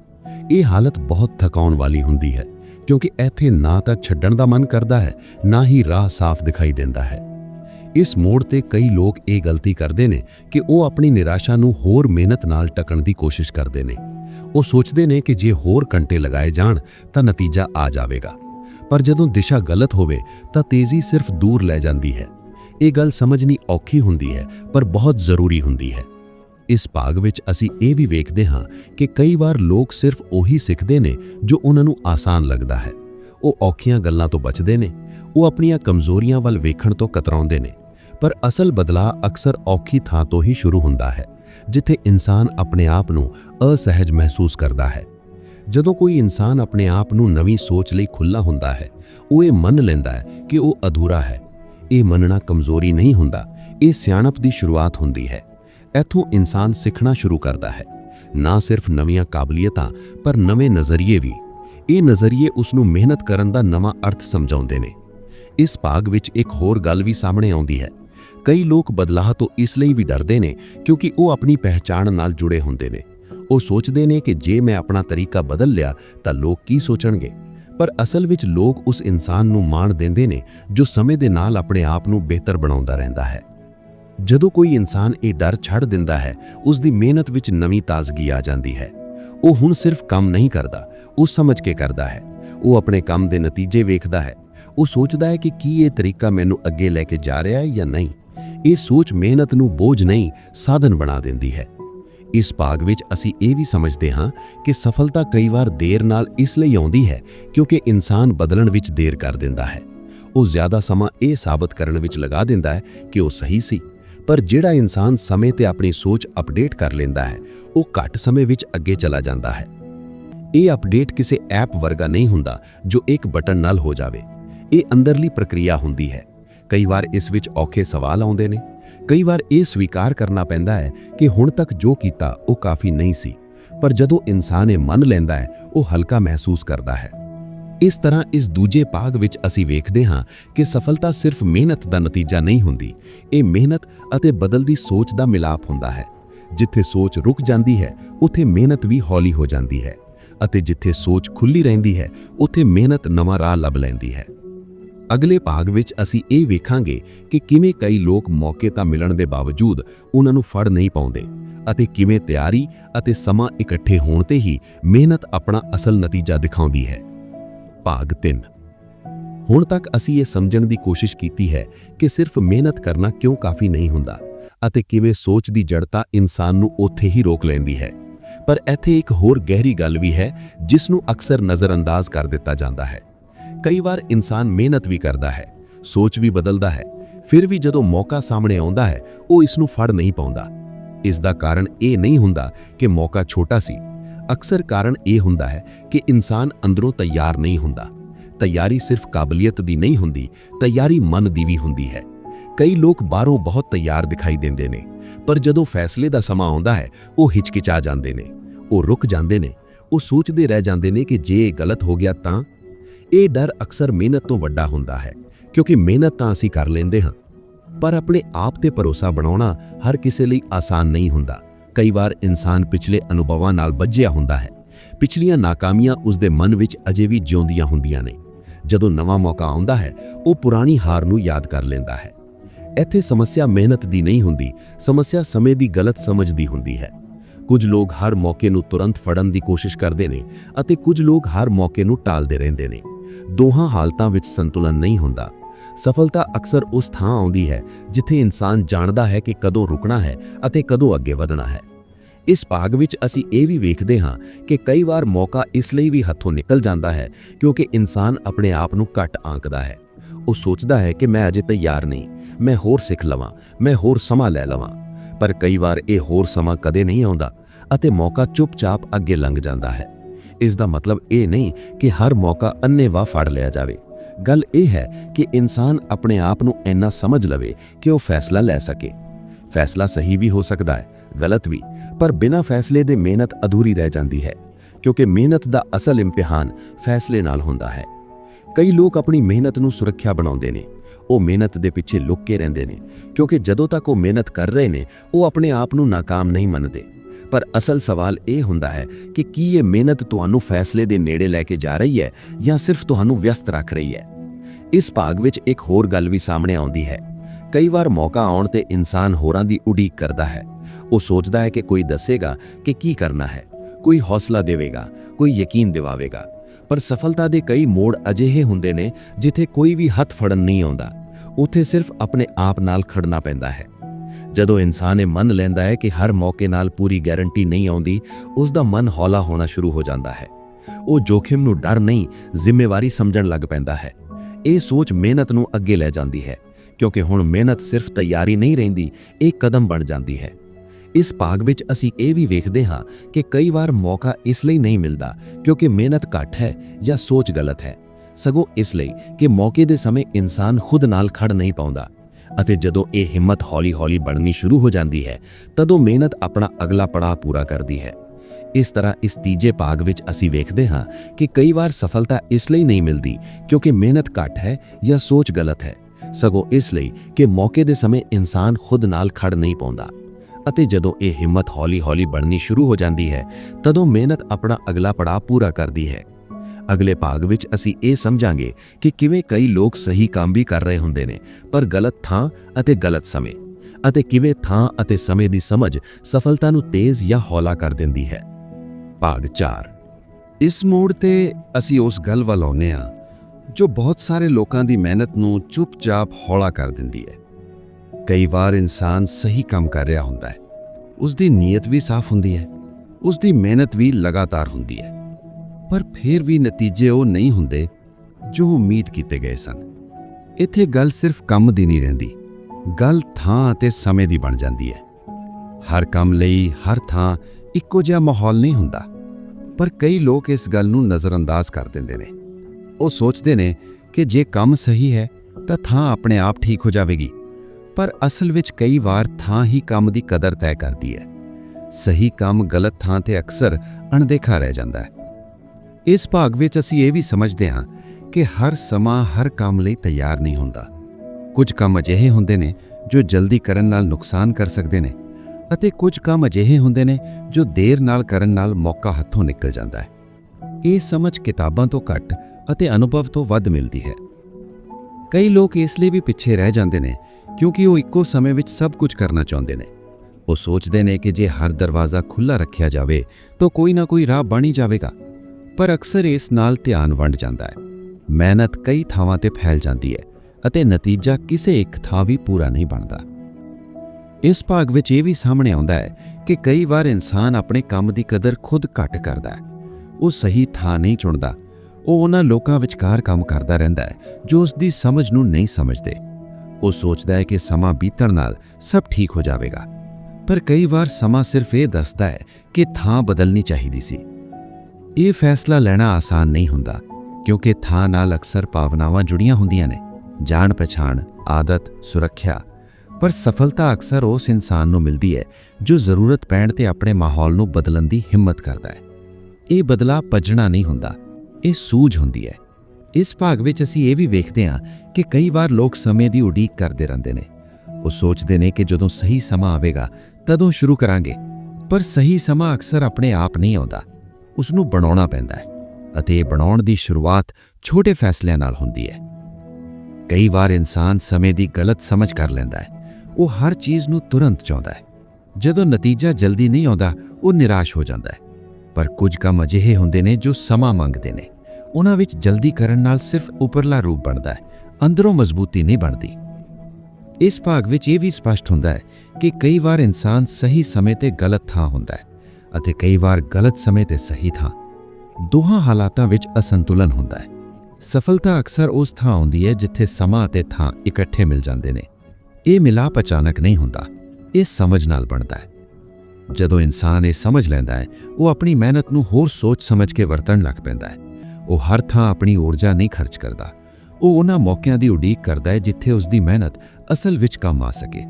ਇਹ ਹਾਲਤ ਬਹੁਤ ਥਕਾਉਣ ਵਾਲੀ ਹੁੰਦੀ ਹੈ, ਕਿਉਂਕਿ ਇੱਥੇ ਨਾ ਤਾਂ ਛੱਡਣ ਦਾ ਮਨ ਕਰਦਾ ਹੈ, ਨਾ ਹੀ ਰਾਹ ਸਾਫ਼ ਦਿਖਾਈ ਦਿੰਦਾ ਹੈ। ਇਸ ਮੋੜ ਤੇ ਕਈ ਲੋਕ ਇਹ ਗਲਤੀ ਕਰਦੇ ਨੇ ਕਿ ਉਹ ਆਪਣੀ ਨਿਰਾਸ਼ਾ ਨੂੰ ਹੋਰ ਮਿਹਨਤ ਨਾਲ ਟਕਣ ਦੀ ਕੋਸ਼ਿਸ਼ ਕਰਦੇ ਨੇ। ਉਹ ਸੋਚਦੇ ਨੇ ਕਿ ਜੇ ਹੋਰ ਘੰਟੇ ਲਗਾਏ ਜਾਣ ਤਾਂ ਨਤੀਜਾ ਆ ਜਾਵੇਗਾ। ਪਰ ਜਦੋਂ ਦਿਸ਼ਾ ਗਲਤ ਹੋਵੇ ਤਾਂ ਤੇਜ਼ੀ ਸਿਰਫ ਦੂਰ ਲੈ ਜਾਂਦੀ ਹੈ। ਇਹ ਗੱਲ ਸਮਝਣੀ ਔਖੀ ਹੁੰਦੀ ਹੈ, ਪਰ ਬਹੁਤ ਜ਼ਰੂਰੀ ਹੁੰਦੀ ਹੈ। ਇਸ ਭਾਗ ਵਿੱਚ ਅਸੀਂ ਇਹ ਵੀ ਵੇਖਦੇ ਹਾਂ ਕਿ ਕਈ ਵਾਰ ਲੋਕ ਸਿਰਫ ਉਹੀ ਸਿੱਖਦੇ ਨੇ ਜੋ ਉਹਨਾਂ ਨੂੰ ਆਸਾਨ ਲੱਗਦਾ ਹੈ। ਉਹ ਔਖੀਆਂ ਗੱਲਾਂ ਤੋਂ ਬਚਦੇ ਨੇ। ਉਹ ਆਪਣੀਆਂ ਕਮਜ਼ੋਰੀਆਂ ਵੱਲ ਵੇਖਣ ਤੋਂ ਕਤਰਾਉਂਦੇ ਨੇ। ਪਰ ਅਸਲ ਬਦਲਾਅ ਅਕਸਰ ਔਖੀ ਥਾਂ ਤੋਂ ਹੀ ਸ਼ੁਰੂ ਹੁੰਦਾ ਹੈ, ਜਿੱਥੇ ਇਨਸਾਨ ਆਪਣੇ ਆਪ ਨੂੰ ਅਸਹਿਜ ਮਹਿਸੂਸ ਕਰਦਾ ਹੈ। ਜਦੋਂ ਕੋਈ ਇਨਸਾਨ ਆਪਣੇ ਆਪ ਨੂੰ ਨਵੀਂ ਸੋਚ ਲਈ ਖੁੱਲਾ ਹੁੰਦਾ ਹੈ, ਉਹ ਇਹ ਮੰਨ ਲੈਂਦਾ ਹੈ ਕਿ ਉਹ ਅਧੂਰਾ ਹੈ। ਇਹ ਮੰਨਣਾ ਕਮਜ਼ੋਰੀ ਨਹੀਂ ਹੁੰਦਾ, ਇਹ ਸਿਆਣਪ ਦੀ ਸ਼ੁਰੂਆਤ ਹੁੰਦੀ ਹੈ। ਇੱਥੋਂ ਇਨਸਾਨ ਸਿੱਖਣਾ ਸ਼ੁਰੂ ਕਰਦਾ ਹੈ। ਨਾ ਸਿਰਫ ਨਵੀਆਂ ਕਾਬਲੀਅਤਾਂ, ਪਰ ਨਵੇਂ ਨਜ਼ਰੀਏ ਵੀ। ਇਹ ਨਜ਼ਰੀਏ ਉਸ ਨੂੰ ਮਿਹਨਤ ਕਰਨ ਦਾ ਨਵਾਂ ਅਰਥ ਸਮਝਾਉਂਦੇ ਨੇ। ਇਸ ਭਾਗ ਵਿੱਚ ਇੱਕ ਹੋਰ ਗੱਲ ਵੀ ਸਾਹਮਣੇ ਆਉਂਦੀ ਹੈ। ਕਈ ਲੋਕ ਬਦਲਾਅ ਤੋਂ ਇਸ ਲਈ ਵੀ ਡਰਦੇ ਨੇ ਕਿਉਂਕਿ ਉਹ ਆਪਣੀ ਪਹਿਚਾਣ ਨਾਲ ਜੁੜੇ ਹੁੰਦੇ ਨੇ। ਉਹ ਸੋਚਦੇ ਨੇ ਕਿ ਜੇ ਮੈਂ ਆਪਣਾ ਤਰੀਕਾ ਬਦਲ ਲਿਆ ਤਾਂ ਲੋਕ ਕੀ ਸੋਚਣਗੇ। ਪਰ ਅਸਲ ਵਿੱਚ ਲੋਕ ਉਸ ਇਨਸਾਨ ਨੂੰ ਮਾਣ ਦਿੰਦੇ ਨੇ ਜੋ ਸਮੇਂ ਦੇ ਨਾਲ ਆਪਣੇ ਆਪ ਨੂੰ ਬਿਹਤਰ ਬਣਾਉਂਦਾ ਰਹਿੰਦਾ ਹੈ। ਜਦੋਂ ਕੋਈ ਇਨਸਾਨ ਇਹ ਡਰ ਛੱਡ ਦਿੰਦਾ ਹੈ, ਉਸ ਦੀ ਮਿਹਨਤ ਵਿੱਚ ਨਵੀਂ ਤਾਜ਼ਗੀ ਆ ਜਾਂਦੀ ਹੈ। ਉਹ ਹੁਣ ਸਿਰਫ ਕੰਮ ਨਹੀਂ ਕਰਦਾ, ਉਹ ਸਮਝ ਕੇ ਕਰਦਾ ਹੈ। ਉਹ ਆਪਣੇ ਕੰਮ ਦੇ ਨਤੀਜੇ ਵੇਖਦਾ ਹੈ। ਉਹ ਸੋਚਦਾ ਹੈ ਕਿ ਕੀ ਇਹ ਤਰੀਕਾ ਮੈਨੂੰ ਅੱਗੇ ਲੈ ਕੇ ਜਾ ਰਿਹਾ ਹੈ ਜਾਂ ਨਹੀਂ। ਇਹ ਸੋਚ ਮਿਹਨਤ ਨੂੰ ਬੋਝ ਨਹੀਂ, ਸਾਧਨ ਬਣਾ ਦਿੰਦੀ ਹੈ। ਇਸ ਭਾਗ ਵਿੱਚ ਅਸੀਂ ਇਹ ਵੀ ਸਮਝਦੇ ਹਾਂ ਕਿ ਸਫਲਤਾ ਕਈ ਵਾਰ ਦੇਰ ਨਾਲ ਇਸ ਲਈ ਆਉਂਦੀ ਹੈ ਕਿਉਂਕਿ ਇਨਸਾਨ ਬਦਲਣ ਵਿੱਚ ਦੇਰ ਕਰ ਦਿੰਦਾ ਹੈ। ਉਹ ਜ਼ਿਆਦਾ ਸਮਾਂ ਇਹ ਸਾਬਤ ਕਰਨ ਵਿੱਚ ਲਗਾ ਦਿੰਦਾ ਹੈ ਕਿ ਉਹ ਸਹੀ ਸੀ, ਪਰ ਜਿਹੜਾ ਇਨਸਾਨ ਸਮੇਂ ਤੇ ਆਪਣੀ ਸੋਚ ਅਪਡੇਟ ਕਰ ਲੈਂਦਾ ਹੈ, ਉਹ ਘੱਟ ਸਮੇਂ ਵਿੱਚ ਅੱਗੇ ਚਲਾ ਜਾਂਦਾ ਹੈ। ਇਹ ਅਪਡੇਟ ਕਿਸੇ ਐਪ ਵਰਗਾ ਨਹੀਂ ਹੁੰਦਾ ਜੋ ਇੱਕ ਬਟਨ ਨਾਲ ਹੋ ਜਾਵੇ। ਇਹ ਅੰਦਰਲੀ ਪ੍ਰਕਿਰਿਆ ਹੁੰਦੀ ਹੈ। ਕਈ ਵਾਰ ਇਸ ਵਿੱਚ ਔਖੇ ਸਵਾਲ ਆਉਂਦੇ ਨੇ। ਕਈ ਵਾਰ ਇਹ ਸਵੀਕਾਰ ਕਰਨਾ ਪੈਂਦਾ ਹੈ ਕਿ ਹੁਣ ਤੱਕ ਜੋ ਕੀਤਾ, ਉਹ ਕਾਫੀ ਨਹੀਂ ਸੀ। ਪਰ ਜਦੋਂ ਇਨਸਾਨ ਇਹ ਮੰਨ ਲੈਂਦਾ ਹੈ, ਉਹ ਹਲਕਾ ਮਹਿਸੂਸ ਕਰਦਾ ਹੈ। ਇਸ ਤਰ੍ਹਾਂ ਇਸ ਦੂਜੇ ਭਾਗ ਵਿੱਚ ਅਸੀਂ ਵੇਖਦੇ ਹਾਂ ਕਿ ਸਫਲਤਾ ਸਿਰਫ ਮਿਹਨਤ ਦਾ ਨਤੀਜਾ ਨਹੀਂ ਹੁੰਦੀ। ਇਹ ਮਿਹਨਤ ਅਤੇ ਬਦਲਦੀ ਸੋਚ ਦਾ ਮਿਲਾਪ ਹੁੰਦਾ ਹੈ। ਜਿੱਥੇ ਸੋਚ ਰੁਕ ਜਾਂਦੀ ਹੈ, ਉੱਥੇ ਮਿਹਨਤ ਵੀ ਹੌਲੀ ਹੋ ਜਾਂਦੀ ਹੈ ਅਤੇ ਜਿੱਥੇ ਸੋਚ ਖੁੱਲੀ ਰਹਿੰਦੀ ਹੈ, ਉੱਥੇ ਮਿਹਨਤ ਨਵਾਂ ਰਾਹ ਲੱਭ ਲੈਂਦੀ ਹੈ। ਅਗਲੇ ਭਾਗ ਵਿੱਚ ਅਸੀਂ ਇਹ ਵੇਖਾਂਗੇ ਕਿ ਕਿਵੇਂ ਕਈ ਲੋਕ ਮੌਕੇ ਤਾਂ ਮਿਲਣ ਦੇ ਬਾਵਜੂਦ ਉਹਨਾਂ ਨੂੰ ਫੜ ਨਹੀਂ ਪਾਉਂਦੇ ਅਤੇ ਕਿਵੇਂ ਤਿਆਰੀ ਅਤੇ ਸਮਾਂ ਇਕੱਠੇ ਹੋਣ ਤੇ ਹੀ ਮਿਹਨਤ ਆਪਣਾ ਅਸਲ ਨਤੀਜਾ ਦਿਖਾਉਂਦੀ ਹੈ। ਭਾਗ 3 ਹੁਣ ਤੱਕ ਅਸੀਂ ਇਹ ਸਮਝਣ ਦੀ ਕੋਸ਼ਿਸ਼ ਕੀਤੀ ਹੈ ਕਿ ਸਿਰਫ ਮਿਹਨਤ ਕਰਨਾ ਕਿਉਂ ਕਾਫੀ ਨਹੀਂ ਹੁੰਦਾ ਅਤੇ ਕਿਵੇਂ ਸੋਚ ਦੀ ਜੜਤਾ ਇਨਸਾਨ ਨੂੰ ਉੱਥੇ ਹੀ ਰੋਕ ਲੈਂਦੀ ਹੈ। ਪਰ ਇੱਥੇ ਇੱਕ ਹੋਰ ਗਹਿਰੀ ਗੱਲ ਵੀ ਹੈ ਜਿਸ ਨੂੰ ਅਕਸਰ ਨਜ਼ਰਅੰਦਾਜ਼ ਕਰ ਦਿੱਤਾ ਜਾਂਦਾ ਹੈ। ਕਈ ਵਾਰ ਇਨਸਾਨ ਮਿਹਨਤ ਵੀ ਕਰਦਾ ਹੈ, ਸੋਚ ਵੀ ਬਦਲਦਾ ਹੈ, ਫਿਰ ਵੀ ਜਦੋਂ ਮੌਕਾ ਸਾਹਮਣੇ ਆਉਂਦਾ ਹੈ, ਉਹ ਇਸ ਨੂੰ ਫੜ ਨਹੀਂ ਪਾਉਂਦਾ। ਇਸ ਦਾ ਕਾਰਨ ਇਹ ਨਹੀਂ ਹੁੰਦਾ ਕਿ ਮੌਕਾ ਛੋਟਾ ਸੀ। ਅਕਸਰ ਕਾਰਨ ਇਹ ਹੁੰਦਾ ਹੈ ਕਿ ਇਨਸਾਨ ਅੰਦਰੋਂ ਤਿਆਰ ਨਹੀਂ ਹੁੰਦਾ। ਤਿਆਰੀ ਸਿਰਫ ਕਾਬਲੀਅਤ ਦੀ ਨਹੀਂ ਹੁੰਦੀ, ਤਿਆਰੀ ਮਨ ਦੀ ਵੀ ਹੁੰਦੀ ਹੈ। ਕਈ ਲੋਕ ਬਾਹਰੋਂ ਬਹੁਤ ਤਿਆਰ ਦਿਖਾਈ ਦਿੰਦੇ ਨੇ, ਪਰ ਜਦੋਂ ਫੈਸਲੇ ਦਾ ਸਮਾਂ ਆਉਂਦਾ ਹੈ, ਉਹ ਹਿਚਕਿਚਾ ਜਾਂਦੇ ਨੇ। ਉਹ ਰੁਕ ਜਾਂਦੇ ਨੇ, ਉਹ ਸੋਚਦੇ ਰਹਿ ਜਾਂਦੇ ਨੇ ਕਿ ਜੇ ਇਹ ਗਲਤ ਹੋ ਗਿਆ ਤਾਂ ਇਹ ਡਰ ਅਕਸਰ ਮਿਹਨਤ ਤੋਂ ਵੱਡਾ ਹੁੰਦਾ ਹੈ, ਕਿਉਂਕਿ ਮਿਹਨਤ ਤਾਂ ਅਸੀਂ ਕਰ ਲੈਂਦੇ ਹਾਂ। ਪਰ ਆਪਣੇ ਆਪ ਤੇ ਭਰੋਸਾ ਬਣਾਉਣਾ ਹਰ ਕਿਸੇ ਲਈ ਆਸਾਨ ਨਹੀਂ ਹੁੰਦਾ। ਕਈ ਵਾਰ ਇਨਸਾਨ ਪਿਛਲੇ ਅਨੁਭਵਾਂ ਨਾਲ ਬੱਝਿਆ ਹੁੰਦਾ ਹੈ। ਪਿਛਲੀਆਂ ਨਾਕਾਮੀਆਂ ਉਸ ਦੇ ਮਨ ਵਿੱਚ ਅਜੇ ਵੀ ਜਿਉਂਦੀਆਂ ਹੁੰਦੀਆਂ ਨੇ। ਜਦੋਂ ਨਵਾਂ ਮੌਕਾ ਆਉਂਦਾ ਹੈ, ਉਹ ਪੁਰਾਣੀ ਹਾਰ ਨੂੰ ਯਾਦ ਕਰ ਲੈਂਦਾ ਹੈ। ਇੱਥੇ ਸਮੱਸਿਆ ਮਿਹਨਤ ਦੀ ਨਹੀਂ ਹੁੰਦੀ, ਸਮੱਸਿਆ ਸਮੇਂ ਦੀ ਗਲਤ ਸਮਝ ਦੀ ਹੁੰਦੀ ਹੈ। ਕੁਝ ਲੋਕ ਹਰ ਮੌਕੇ ਨੂੰ ਤੁਰੰਤ ਫੜਨ ਦੀ ਕੋਸ਼ਿਸ਼ ਕਰਦੇ ਨੇ ਅਤੇ ਕੁਝ ਲੋਕ ਹਰ ਮੌਕੇ ਨੂੰ ਟਾਲਦੇ ਰਹਿੰਦੇ ਨੇ। ਦੋਹਾਂ ਹਾਲਤਾਂ ਵਿੱਚ ਸੰਤੁਲਨ ਨਹੀਂ ਹੁੰਦਾ। ਸਫਲਤਾ ਅਕਸਰ ਉਸ ਥਾਂ ਆਉਂਦੀ ਹੈ, ਜਿੱਥੇ ਇਨਸਾਨ ਜਾਣਦਾ ਹੈ ਕਿ ਕਦੋਂ ਰੁਕਣਾ ਹੈ ਅਤੇ ਕਦੋਂ ਅੱਗੇ ਵਧਣਾ ਹੈ। ਇਸ ਭਾਗ ਵਿੱਚ ਅਸੀਂ ਇਹ ਵੀ ਵੇਖਦੇ ਹਾਂ ਕਿ ਕਈ ਵਾਰ ਮੌਕਾ ਇਸ ਲਈ ਵੀ ਹੱਥੋਂ ਨਿਕਲ ਜਾਂਦਾ ਹੈ, ਕਿਉਂਕਿ ਇਨਸਾਨ ਆਪਣੇ ਆਪ ਨੂੰ ਘੱਟ ਆਂਕਦਾ ਹੈ। ਉਹ ਸੋਚਦਾ ਹੈ ਕਿ ਮੈਂ ਅਜੇ ਤਿਆਰ ਨਹੀਂ, ਮੈਂ ਹੋਰ ਸਿੱਖ ਲਵਾਂ, ਮੈਂ ਹੋਰ ਸਮਾਂ ਲੈ ਲਵਾਂ। ਪਰ ਕਈ ਵਾਰ ਇਹ ਹੋਰ ਸਮਾਂ ਕਦੇ ਨਹੀਂ ਆਉਂਦਾ ਅਤੇ ਮੌਕਾ ਚੁੱਪਚਾਪ ਅੱਗੇ ਲੰਘ ਜਾਂਦਾ ਹੈ। ਇਸ ਦਾ ਮਤਲਬ ਇਹ ਨਹੀਂ ਕਿ ਹਰ ਮੌਕਾ ਅੰਨੇਵਾਹ ਫੜ ਲਿਆ ਜਾਵੇ। ਗੱਲ ਇਹ ਹੈ ਕਿ ਇਨਸਾਨ ਆਪਣੇ ਆਪ ਨੂੰ ਇੰਨਾ ਸਮਝ ਲਵੇ ਕਿ ਉਹ ਫੈਸਲਾ ਲੈ ਸਕੇ। ਫੈਸਲਾ ਸਹੀ ਵੀ ਹੋ ਸਕਦਾ ਹੈ, ਗਲਤ ਵੀ, ਪਰ ਬਿਨਾਂ ਫੈਸਲੇ ਦੇ ਮਿਹਨਤ ਅਧੂਰੀ ਰਹਿ ਜਾਂਦੀ ਹੈ, ਕਿਉਂਕਿ ਮਿਹਨਤ ਦਾ ਅਸਲ ਇਮਤਿਹਾਨ ਫੈਸਲੇ ਨਾਲ ਹੁੰਦਾ ਹੈ। ਕਈ ਲੋਕ ਆਪਣੀ ਮਿਹਨਤ ਨੂੰ ਸੁਰੱਖਿਆ ਬਣਾਉਂਦੇ ਨੇ, ਉਹ ਮਿਹਨਤ ਦੇ ਪਿੱਛੇ ਲੁੱਕ ਕੇ ਰਹਿੰਦੇ ਨੇ, ਕਿਉਂਕਿ ਜਦੋਂ ਤੱਕ ਉਹ ਮਿਹਨਤ ਕਰ ਰਹੇ ਨੇ, ਉਹ ਆਪਣੇ ਆਪ ਨੂੰ ਨਾਕਾਮ ਨਹੀਂ ਮੰਨਦੇ। ਪਰ ਅਸਲ ਸਵਾਲ ਇਹ ਹੁੰਦਾ ਹੈ ਕਿ ਕੀ ਇਹ ਮਿਹਨਤ ਤੁਹਾਨੂੰ ਫੈਸਲੇ ਦੇ ਨੇੜੇ ਲੈ ਕੇ ਜਾ ਰਹੀ ਹੈ ਜਾਂ ਸਿਰਫ ਤੁਹਾਨੂੰ ਵਿਅਸਤ ਰੱਖ ਰਹੀ ਹੈ? ਇਸ ਭਾਗ ਵਿੱਚ ਇੱਕ ਹੋਰ ਗੱਲ ਵੀ ਸਾਹਮਣੇ ਆਉਂਦੀ ਹੈ। ਕਈ ਵਾਰ ਮੌਕਾ ਆਉਣ ਤੇ ਇਨਸਾਨ ਹੋਰਾਂ ਦੀ ਉਡੀਕ ਕਰਦਾ ਹੈ। ਉਹ ਸੋਚਦਾ ਹੈ ਕਿ ਕੋਈ ਦੱਸੇਗਾ ਕਿ ਕੀ ਕਰਨਾ ਹੈ, ਕੋਈ ਹੌਸਲਾ ਦੇਵੇਗਾ, ਕੋਈ ਯਕੀਨ ਦਿਵਾਵੇਗਾ। ਪਰ ਸਫਲਤਾ ਦੇ ਕਈ ਮੋੜ ਅਜਿਹੇ ਹੁੰਦੇ ਨੇ ਜਿੱਥੇ ਕੋਈ ਵੀ ਹੱਥ ਫੜਨ ਨਹੀਂ ਆਉਂਦਾ। ਉੱਥੇ ਸਿਰਫ ਆਪਣੇ ਆਪ ਨਾਲ ਖੜਨਾ ਪੈਂਦਾ ਹੈ। ਜਦੋਂ ਇਨਸਾਨ ਇਹ ਮੰਨ ਲੈਂਦਾ ਹੈ ਕਿ ਹਰ ਮੌਕੇ ਨਾਲ ਪੂਰੀ ਗਾਰੰਟੀ ਨਹੀਂ ਆਉਂਦੀ ਉਸ ਦਾ ਮਨ ਹੌਲਾ ਹੋਣਾ ਸ਼ੁਰੂ ਹੋ ਜਾਂਦਾ ਹੈ। ਉਹ ਜੋਖਿਮ ਨੂੰ ਡਰ ਨਹੀਂ, ਜ਼ਿੰਮੇਵਾਰੀ ਸਮਝਣ ਲੱਗ ਪੈਂਦਾ ਹੈ। ਇਹ ਸੋਚ ਮਿਹਨਤ ਨੂੰ ਅੱਗੇ ਲੈ ਜਾਂਦੀ ਹੈ, ਕਿਉਂਕਿ ਹੁਣ ਮਿਹਨਤ ਸਿਰਫ ਤਿਆਰੀ ਨਹੀਂ ਰਹਿੰਦੀ, ਇਹ ਕਦਮ ਬਣ ਜਾਂਦੀ ਹੈ। ਇਸ ਭਾਗ ਵਿੱਚ ਅਸੀਂ ਇਹ ਵੀ ਵੇਖਦੇ ਹਾਂ ਕਿ ਕਈ ਵਾਰ ਮੌਕਾ ਇਸ ਲਈ ਨਹੀਂ ਮਿਲਦਾ, ਕਿਉਂਕਿ ਮਿਹਨਤ ਘੱਟ ਹੈ ਜਾਂ ਸੋਚ ਗਲਤ ਹੈ। ਸਗੋਂ ਇਸ ਲਈ ਕਿ ਮੌਕੇ ਦੇ ਸਮੇਂ ਇਨਸਾਨ ਖੁਦ ਨਾਲ ਖੜ ਨਹੀਂ ਪਾਉਂਦਾ। ਅਤੇ ਜਦੋਂ ਇਹ ਹਿੰਮਤ ਹੌਲੀ-ਹੌਲੀ ਬਣਨੀ ਸ਼ੁਰੂ ਹੋ ਜਾਂਦੀ ਹੈ, ਤਦੋਂ ਮਿਹਨਤ ਆਪਣਾ ਅਗਲਾ ਪੜਾਅ ਪੂਰਾ ਕਰਦੀ ਹੈ। ਇਸ ਤਰ੍ਹਾਂ ਇਸ ਤੀਜੇ ਭਾਗ ਵਿੱਚ ਅਸੀਂ ਵੇਖਦੇ ਹਾਂ ਕਿ ਕਈ ਵਾਰ ਸਫਲਤਾ ਇਸ ਲਈ ਨਹੀਂ ਮਿਲਦੀ ਕਿਉਂਕਿ ਮਿਹਨਤ ਘੱਟ ਹੈ ਜਾਂ ਸੋਚ ਗਲਤ ਹੈ। ਸਗੋਂ ਇਸ ਲਈ ਕਿ ਮੌਕੇ ਦੇ ਸਮੇਂ ਇਨਸਾਨ ਖੁਦ ਨਾਲ ਖੜ ਨਹੀਂ ਪਾਉਂਦਾ। ਅਤੇ ਜਦੋਂ ਇਹ ਹਿੰਮਤ ਹੌਲੀ-ਹੌਲੀ ਬਣਨੀ ਸ਼ੁਰੂ ਹੋ ਜਾਂਦੀ ਹੈ, ਤਦੋਂ ਮਿਹਨਤ ਆਪਣਾ ਅਗਲਾ ਪੜਾਅ ਪੂਰਾ ਕਰਦੀ ਹੈ। ਅਗਲੇ ਭਾਗ ਵਿੱਚ ਅਸੀਂ ਇਹ ਸਮਝਾਂਗੇ ਕਿ ਕਿਵੇਂ ਕਈ ਲੋਕ ਸਹੀ ਕੰਮ ਵੀ ਕਰ ਰਹੇ ਹੁੰਦੇ ਨੇ, ਪਰ ਗਲਤ ਥਾਂ ਅਤੇ ਗਲਤ ਸਮੇਂ। ਅਤੇ ਕਿਵੇਂ ਥਾਂ ਅਤੇ ਸਮੇਂ ਦੀ ਸਮਝ ਸਫਲਤਾ ਨੂੰ ਤੇਜ਼ ਜਾਂ ਹੌਲਾ ਕਰ ਦਿੰਦੀ ਹੈ। ਭਾਗ 4 ਇਸ ਮੋੜ ਤੇ ਅਸੀਂ ਉਸ ਗੱਲ ਵੱਲ ਆਉਂਦੇ ਹਾਂ, ਜੋ ਬਹੁਤ ਸਾਰੇ ਲੋਕਾਂ ਦੀ ਮਿਹਨਤ ਨੂੰ ਚੁੱਪਚਾਪ ਹੌਲਾ ਕਰ ਦਿੰਦੀ ਹੈ। ਕਈ ਵਾਰ ਇਨਸਾਨ ਸਹੀ ਕੰਮ ਕਰ ਰਿਹਾ ਹੁੰਦਾ ਹੈ ਉਸ ਦੀ ਨੀਅਤ ਵੀ ਸਾਫ਼ ਹੁੰਦੀ ਹੈ ਉਸ ਦੀ ਮਿਹਨਤ ਵੀ ਲਗਾਤਾਰ ਹੁੰਦੀ ਹੈ। ਪਰ ਫਿਰ ਵੀ ਨਤੀਜੇ ਉਹ ਨਹੀਂ ਹੁੰਦੇ ਜੋ ਉਮੀਦ ਕੀਤੇ ਗਏ ਸਨ। ਇੱਥੇ ਗੱਲ ਸਿਰਫ ਕੰਮ ਦੀ ਨਹੀਂ ਰਹਿੰਦੀ, ਗੱਲ ਥਾਂ ਅਤੇ ਸਮੇਂ ਦੀ ਬਣ ਜਾਂਦੀ ਹੈ। ਹਰ ਕੰਮ ਲਈ, ਹਰ ਥਾਂ ਇੱਕੋ ਜਿਹਾ ਮਾਹੌਲ ਨਹੀਂ ਹੁੰਦਾ, ਪਰ ਕਈ ਲੋਕ ਇਸ ਗੱਲ ਨੂੰ ਨਜ਼ਰਅੰਦਾਜ਼ ਕਰ ਦਿੰਦੇ ਨੇ। ਉਹ ਸੋਚਦੇ ਨੇ ਕਿ ਜੇ ਕੰਮ ਸਹੀ ਹੈ, ਤਾਂ ਥਾਂ ਆਪਣੇ ਆਪ ਠੀਕ ਹੋ ਜਾਵੇਗੀ, ਪਰ ਅਸਲ ਵਿੱਚ ਕਈ ਵਾਰ ਥਾਂ ਹੀ ਕੰਮ ਦੀ ਕਦਰ ਤੈਅ ਕਰਦੀ ਹੈ। ਸਹੀ ਕੰਮ ਗਲਤ ਥਾਂ ਤੇ ਅਕਸਰ ਅਣਦੇਖਾ ਰਹਿ ਜਾਂਦਾ ਹੈ। ਇਸ ਭਾਗ ਵਿੱਚ ਅਸੀਂ ਇਹ ਵੀ ਸਮਝਦੇ ਹਾਂ ਕਿ ਹਰ ਸਮਾਂ ਹਰ ਕੰਮ ਲਈ ਤਿਆਰ ਨਹੀਂ ਹੁੰਦਾ। ਕੁਝ ਕੰਮ ਅਜਿਹੇ ਹੁੰਦੇ ਨੇ ਜੋ ਜਲਦੀ ਕਰਨ ਨਾਲ ਨੁਕਸਾਨ ਕਰ ਸਕਦੇ ਨੇ ਅਤੇ ਕੁਝ ਕੰਮ ਅਜਿਹੇ ਹੁੰਦੇ ਨੇ ਜੋ ਦੇਰ ਨਾਲ ਕਰਨ ਨਾਲ ਮੌਕਾ ਹੱਥੋਂ ਨਿਕਲ ਜਾਂਦਾ ਹੈ। ਇਹ ਸਮਝ ਕਿਤਾਬਾਂ ਤੋਂ ਘੱਟ ਅਤੇ ਅਨੁਭਵ ਤੋਂ ਵੱਧ ਮਿਲਦੀ ਹੈ। ਕਈ ਲੋਕ ਇਸ ਲਈ ਵੀ ਪਿੱਛੇ ਰਹਿ ਜਾਂਦੇ ਨੇ ਕਿਉਂਕਿ ਉਹ ਇੱਕੋ ਸਮੇਂ ਵਿੱਚ ਸਭ ਕੁਝ ਕਰਨਾ ਚਾਹੁੰਦੇ ਨੇ। ਉਹ ਸੋਚਦੇ ਨੇ ਕਿ ਜੇ ਹਰ ਦਰਵਾਜ਼ਾ ਖੁੱਲਾ ਰੱਖਿਆ ਜਾਵੇ ਤਾਂ ਕੋਈ ਨਾ ਕੋਈ ਰਾਹ ਬਣ ਹੀ ਜਾਵੇਗਾ। ਪਰ ਅਕਸਰ ਇਸ ਨਾਲ ਧਿਆਨ ਵੰਡ ਜਾਂਦਾ ਹੈ। ਮਿਹਨਤ ਕਈ ਥਾਵਾਂ ਤੇ ਫੈਲ ਜਾਂਦੀ ਹੈ ਅਤੇ ਨਤੀਜਾ ਕਿਸੇ ਇੱਕ ਥਾਂ ਵੀ ਪੂਰਾ ਨਹੀਂ ਬਣਦਾ। ਇਸ ਭਾਗ ਵਿੱਚ ਇਹ ਵੀ ਸਾਹਮਣੇ ਆਉਂਦਾ ਹੈ ਕਿ ਕਈ ਵਾਰ ਇਨਸਾਨ ਆਪਣੇ ਕੰਮ ਦੀ ਕਦਰ ਖੁਦ ਘੱਟ ਕਰਦਾ ਹੈ। ਉਹ ਸਹੀ ਥਾਂ ਨਹੀਂ ਚੁਣਦਾ। ਉਹ ਉਹਨਾਂ ਲੋਕਾਂ ਵਿਚਕਾਰ ਕੰਮ ਕਰਦਾ ਰਹਿੰਦਾ ਹੈ ਜੋ ਉਸ ਦੀ ਸਮਝ ਨੂੰ ਨਹੀਂ ਸਮਝਦੇ। ਉਹ ਸੋਚਦਾ ਹੈ ਕਿ ਸਮਾਂ ਬੀਤਣ ਨਾਲ ਸਭ ਠੀਕ ਹੋ ਜਾਵੇਗਾ। ਪਰ ਕਈ ਵਾਰ ਸਮਾਂ ਸਿਰਫ ਇਹ ਦੱਸਦਾ ਹੈ ਕਿ ਥਾਂ ਬਦਲਣੀ ਚਾਹੀਦੀ ਸੀ। ਇਹ ਫੈਸਲਾ ਲੈਣਾ ਆਸਾਨ ਨਹੀਂ ਹੁੰਦਾ, ਕਿਉਂਕਿ ਥਾਂ ਨਾਲ ਅਕਸਰ ਭਾਵਨਾਵਾਂ ਜੁੜੀਆਂ ਹੁੰਦੀਆਂ ਨੇ ਜਾਣ ਪਛਾਣ ਆਦਤ, ਸੁਰੱਖਿਆ। ਪਰ ਸਫਲਤਾ ਅਕਸਰ ਉਸ ਇਨਸਾਨ ਨੂੰ ਮਿਲਦੀ ਹੈ, ਜੋ ਜ਼ਰੂਰਤ ਪੈਣ ਤੇ ਆਪਣੇ ਮਾਹੌਲ ਨੂੰ ਬਦਲਣ ਦੀ ਹਿੰਮਤ ਕਰਦਾ ਹੈ। ਇਹ ਬਦਲਾਅ ਭੱਜਣਾ ਨਹੀਂ ਹੁੰਦਾ, ਇਹ ਸੂਝ ਹੁੰਦੀ ਹੈ। ਇਸ ਭਾਗ ਵਿੱਚ ਅਸੀਂ ਇਹ ਵੀ ਵੇਖਦੇ ਹਾਂ ਕਿ ਕਈ ਵਾਰ ਲੋਕ ਸਮੇਂ ਦੀ ਉਡੀਕ ਕਰਦੇ ਰਹਿੰਦੇ ਨੇ। ਉਹ ਸੋਚਦੇ ਨੇ ਕਿ ਜਦੋਂ ਸਹੀ ਸਮਾਂ ਆਵੇਗਾ, ਤਦੋਂ ਸ਼ੁਰੂ ਕਰਾਂਗੇ। ਪਰ ਸਹੀ ਸਮਾਂ ਅਕਸਰ ਆਪਣੇ ਆਪ ਨਹੀਂ ਆਉਂਦਾ। ਉਸ ਨੂੰ ਬਣਾਉਣਾ ਪੈਂਦਾ ਹੈ ਅਤੇ ਇਹ ਬਣਾਉਣ ਦੀ ਸ਼ੁਰੂਆਤ ਛੋਟੇ ਫੈਸਲਿਆਂ ਨਾਲ ਹੁੰਦੀ ਹੈ। ਕਈ ਵਾਰ ਇਨਸਾਨ ਸਮੇਂ ਦੀ ਗਲਤ ਸਮਝ ਕਰ ਲੈਂਦਾ ਹੈ। ਉਹ ਹਰ ਚੀਜ਼ ਨੂੰ ਤੁਰੰਤ ਚਾਹੁੰਦਾ ਹੈ। ਜਦੋਂ ਨਤੀਜਾ ਜਲਦੀ ਨਹੀਂ ਆਉਂਦਾ, ਉਹ ਨਿਰਾਸ਼ ਹੋ ਜਾਂਦਾ ਹੈ। ਪਰ ਕੁਝ ਕੰਮ ਅਜਿਹੇ ਹੁੰਦੇ ਨੇ ਜੋ ਸਮਾਂ ਮੰਗਦੇ ਨੇ। ਉਹਨਾਂ ਵਿੱਚ ਜਲਦੀ ਕਰਨ ਨਾਲ ਸਿਰਫ ਉਪਰਲਾ ਰੂਪ ਬਣਦਾ ਹੈ, ਅੰਦਰੋਂ ਮਜ਼ਬੂਤੀ ਨਹੀਂ ਬਣਦੀ। ਇਸ ਭਾਗ ਵਿੱਚ ਇਹ ਵੀ ਸਪਸ਼ਟ ਹੁੰਦਾ ਹੈ ਕਿ ਕਈ ਵਾਰ ਇਨਸਾਨ ਸਹੀ ਸਮੇਂ ਤੇ ਗਲਤ ਥਾਂ ਹੁੰਦਾ ਹੈ। ਅਤੇ ਕਈ ਵਾਰ ਗਲਤ ਸਮੇਂ ਤੇ ਸਹੀ ਥਾਂ। ਦੋਹਾਂ ਹਾਲਾਤਾਂ ਵਿੱਚ ਅਸੰਤੁਲਨ ਹੁੰਦਾ ਹੈ। ਸਫਲਤਾ ਅਕਸਰ ਉਸ ਥਾਂ ਆਉਂਦੀ ਹੈ ਜਿੱਥੇ ਸਮਾਂ ਅਤੇ ਥਾਂ ਇਕੱਠੇ ਮਿਲ ਜਾਂਦੇ ਨੇ। ਇਹ ਮਿਲਾਪ ਅਚਾਨਕ ਨਹੀਂ ਹੁੰਦਾ। ਇਹ ਸਮਝ ਨਾਲ ਬਣਦਾ ਹੈ। ਜਦੋਂ ਇਨਸਾਨ ਇਹ ਸਮਝ ਲੈਂਦਾ ਹੈ, ਉਹ ਆਪਣੀ ਮਿਹਨਤ ਨੂੰ ਹੋਰ ਸੋਚ ਸਮਝ ਕੇ ਵਰਤਣ ਲੱਗ ਪੈਂਦਾ ਹੈ। ਉਹ ਹਰ ਥਾਂ ਆਪਣੀ ਊਰਜਾ ਨਹੀਂ ਖਰਚ ਕਰਦਾ। ਉਹ ਉਹਨਾਂ ਮੌਕਿਆਂ ਦੀ ਉਡੀਕ ਕਰਦਾ ਹੈ ਜਿੱਥੇ ਉਸ ਦੀ ਮਿਹਨਤ ਅਸਲ ਵਿੱਚ ਕੰਮ ਆ ਸਕੇ।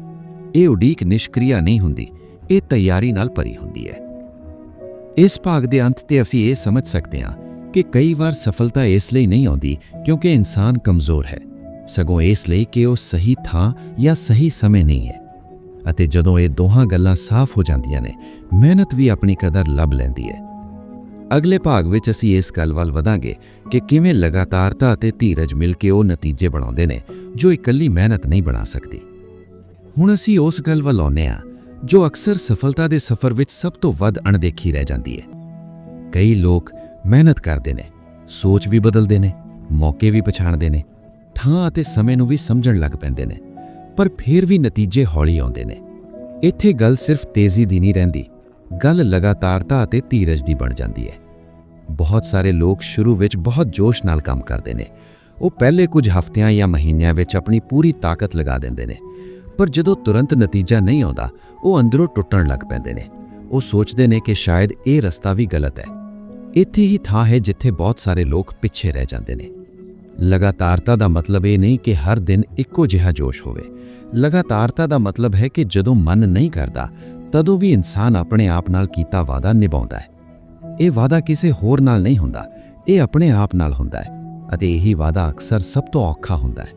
ਇਹ ਉਡੀਕ ਨਿਸ਼ਕ੍ਰਿਆ ਨਹੀਂ ਹੁੰਦੀ। ਇਹ ਤਿਆਰੀ ਨਾਲ ਭਰੀ ਹੁੰਦੀ ਹੈ। ਇਸ ਭਾਗ ਦੇ ਅੰਤ ਤੇ ਅਸੀਂ ਇਹ ਸਮਝ ਸਕਦੇ ਹਾਂ ਕਿ ਕਈ ਵਾਰ ਸਫਲਤਾ ਇਸ ਲਈ ਨਹੀਂ ਆਉਂਦੀ ਕਿਉਂਕਿ ਇਨਸਾਨ ਕਮਜ਼ੋਰ ਹੈ। ਸਗੋਂ ਇਸ ਲਈ ਕਿ ਉਹ ਸਹੀ ਥਾਂ ਜਾਂ ਸਹੀ ਸਮੇਂ ਨਹੀਂ ਹੈ। ਅਤੇ ਜਦੋਂ ਇਹ ਦੋਹਾਂ ਗੱਲਾਂ ਸਾਫ਼ ਹੋ ਜਾਂਦੀਆਂ ਨੇ, ਮਿਹਨਤ ਵੀ ਆਪਣੀ ਕਦਰ ਲੱਭ ਲੈਂਦੀ ਹੈ। ਅਗਲੇ ਭਾਗ ਵਿੱਚ ਅਸੀਂ ਇਸ ਗੱਲ ਵੱਲ ਵਧਾਂਗੇ ਕਿ ਕਿਵੇਂ ਲਗਾਤਾਰਤਾ ਅਤੇ ਧੀਰਜ ਮਿਲ ਕੇ ਉਹ ਨਤੀਜੇ ਬਣਾਉਂਦੇ ਨੇ ਜੋ ਇਕੱਲੀ ਮਿਹਨਤ ਨਹੀਂ ਬਣਾ ਸਕਦੀ। ਹੁਣ ਅਸੀਂ ਉਸ ਗੱਲ ਵੱਲ ਆਉਂਦੇ ਹਾਂ ਜੋ ਅਕਸਰ ਸਫਲਤਾ ਦੇ ਸਫ਼ਰ ਵਿੱਚ ਸਭ ਤੋਂ ਵੱਧ ਅਣਦੇਖੀ ਰਹਿ ਜਾਂਦੀ ਹੈ। ਕਈ ਲੋਕ ਮਿਹਨਤ ਕਰਦੇ ਨੇ, ਸੋਚ ਵੀ ਬਦਲਦੇ ਨੇ, ਮੌਕੇ ਵੀ ਪਛਾਣਦੇ ਨੇ, ਥਾਂ ਅਤੇ ਸਮੇਂ ਨੂੰ ਵੀ ਸਮਝਣ ਲੱਗ ਪੈਂਦੇ ਨੇ, ਪਰ ਫਿਰ ਵੀ ਨਤੀਜੇ ਹੌਲੀ ਆਉਂਦੇ ਨੇ। ਇੱਥੇ ਗੱਲ ਸਿਰਫ ਤੇਜ਼ੀ ਦੀ ਨਹੀਂ ਰਹਿੰਦੀ, ਗੱਲ ਲਗਾਤਾਰਤਾ ਅਤੇ ਧੀਰਜ ਦੀ ਬਣ ਜਾਂਦੀ ਹੈ। ਬਹੁਤ ਸਾਰੇ ਲੋਕ ਸ਼ੁਰੂ ਵਿੱਚ ਬਹੁਤ ਜੋਸ਼ ਨਾਲ ਕੰਮ ਕਰਦੇ ਨੇ, ਉਹ ਪਹਿਲੇ ਕੁਝ ਹਫ਼ਤਿਆਂ ਜਾਂ ਮਹੀਨਿਆਂ ਵਿੱਚ ਆਪਣੀ ਪੂਰੀ ਤਾਕਤ ਲਗਾ ਦਿੰਦੇ ਨੇ, ਪਰ ਜਦੋਂ ਤੁਰੰਤ ਨਤੀਜਾ ਨਹੀਂ ਆਉਂਦਾ ਉਹ ਅੰਦਰੋਂ ਟੁੱਟਣ ਲੱਗ ਪੈਂਦੇ ਨੇ। ਉਹ ਸੋਚਦੇ ਨੇ ਕਿ ਸ਼ਾਇਦ ਇਹ ਰਸਤਾ ਵੀ ਗਲਤ ਹੈ। ਇੱਥੇ ਹੀ ਥਾਂ ਹੈ ਜਿੱਥੇ ਬਹੁਤ ਸਾਰੇ ਲੋਕ ਪਿੱਛੇ ਰਹਿ ਜਾਂਦੇ ਨੇ। ਲਗਾਤਾਰਤਾ ਦਾ ਮਤਲਬ ਇਹ ਨਹੀਂ ਕਿ ਹਰ ਦਿਨ ਇੱਕੋ ਜਿਹਾ ਜੋਸ਼ ਹੋਵੇ। ਲਗਾਤਾਰਤਾ ਦਾ ਮਤਲਬ ਹੈ ਕਿ ਜਦੋਂ ਮਨ ਨਹੀਂ ਕਰਦਾ, ਤਦੋਂ ਵੀ ਇਨਸਾਨ ਆਪਣੇ ਆਪ ਨਾਲ ਕੀਤਾ ਵਾਅਦਾ ਨਿਭਾਉਂਦਾ ਹੈ। ਇਹ ਵਾਅਦਾ ਕਿਸੇ ਹੋਰ ਨਾਲ ਨਹੀਂ ਹੁੰਦਾ, ਇਹ ਆਪਣੇ ਆਪ ਨਾਲ ਹੁੰਦਾ ਹੈ ਅਤੇ ਇਹੀ ਵਾਅਦਾ ਅਕਸਰ ਸਭ ਤੋਂ ਔਖਾ ਹੁੰਦਾ ਹੈ।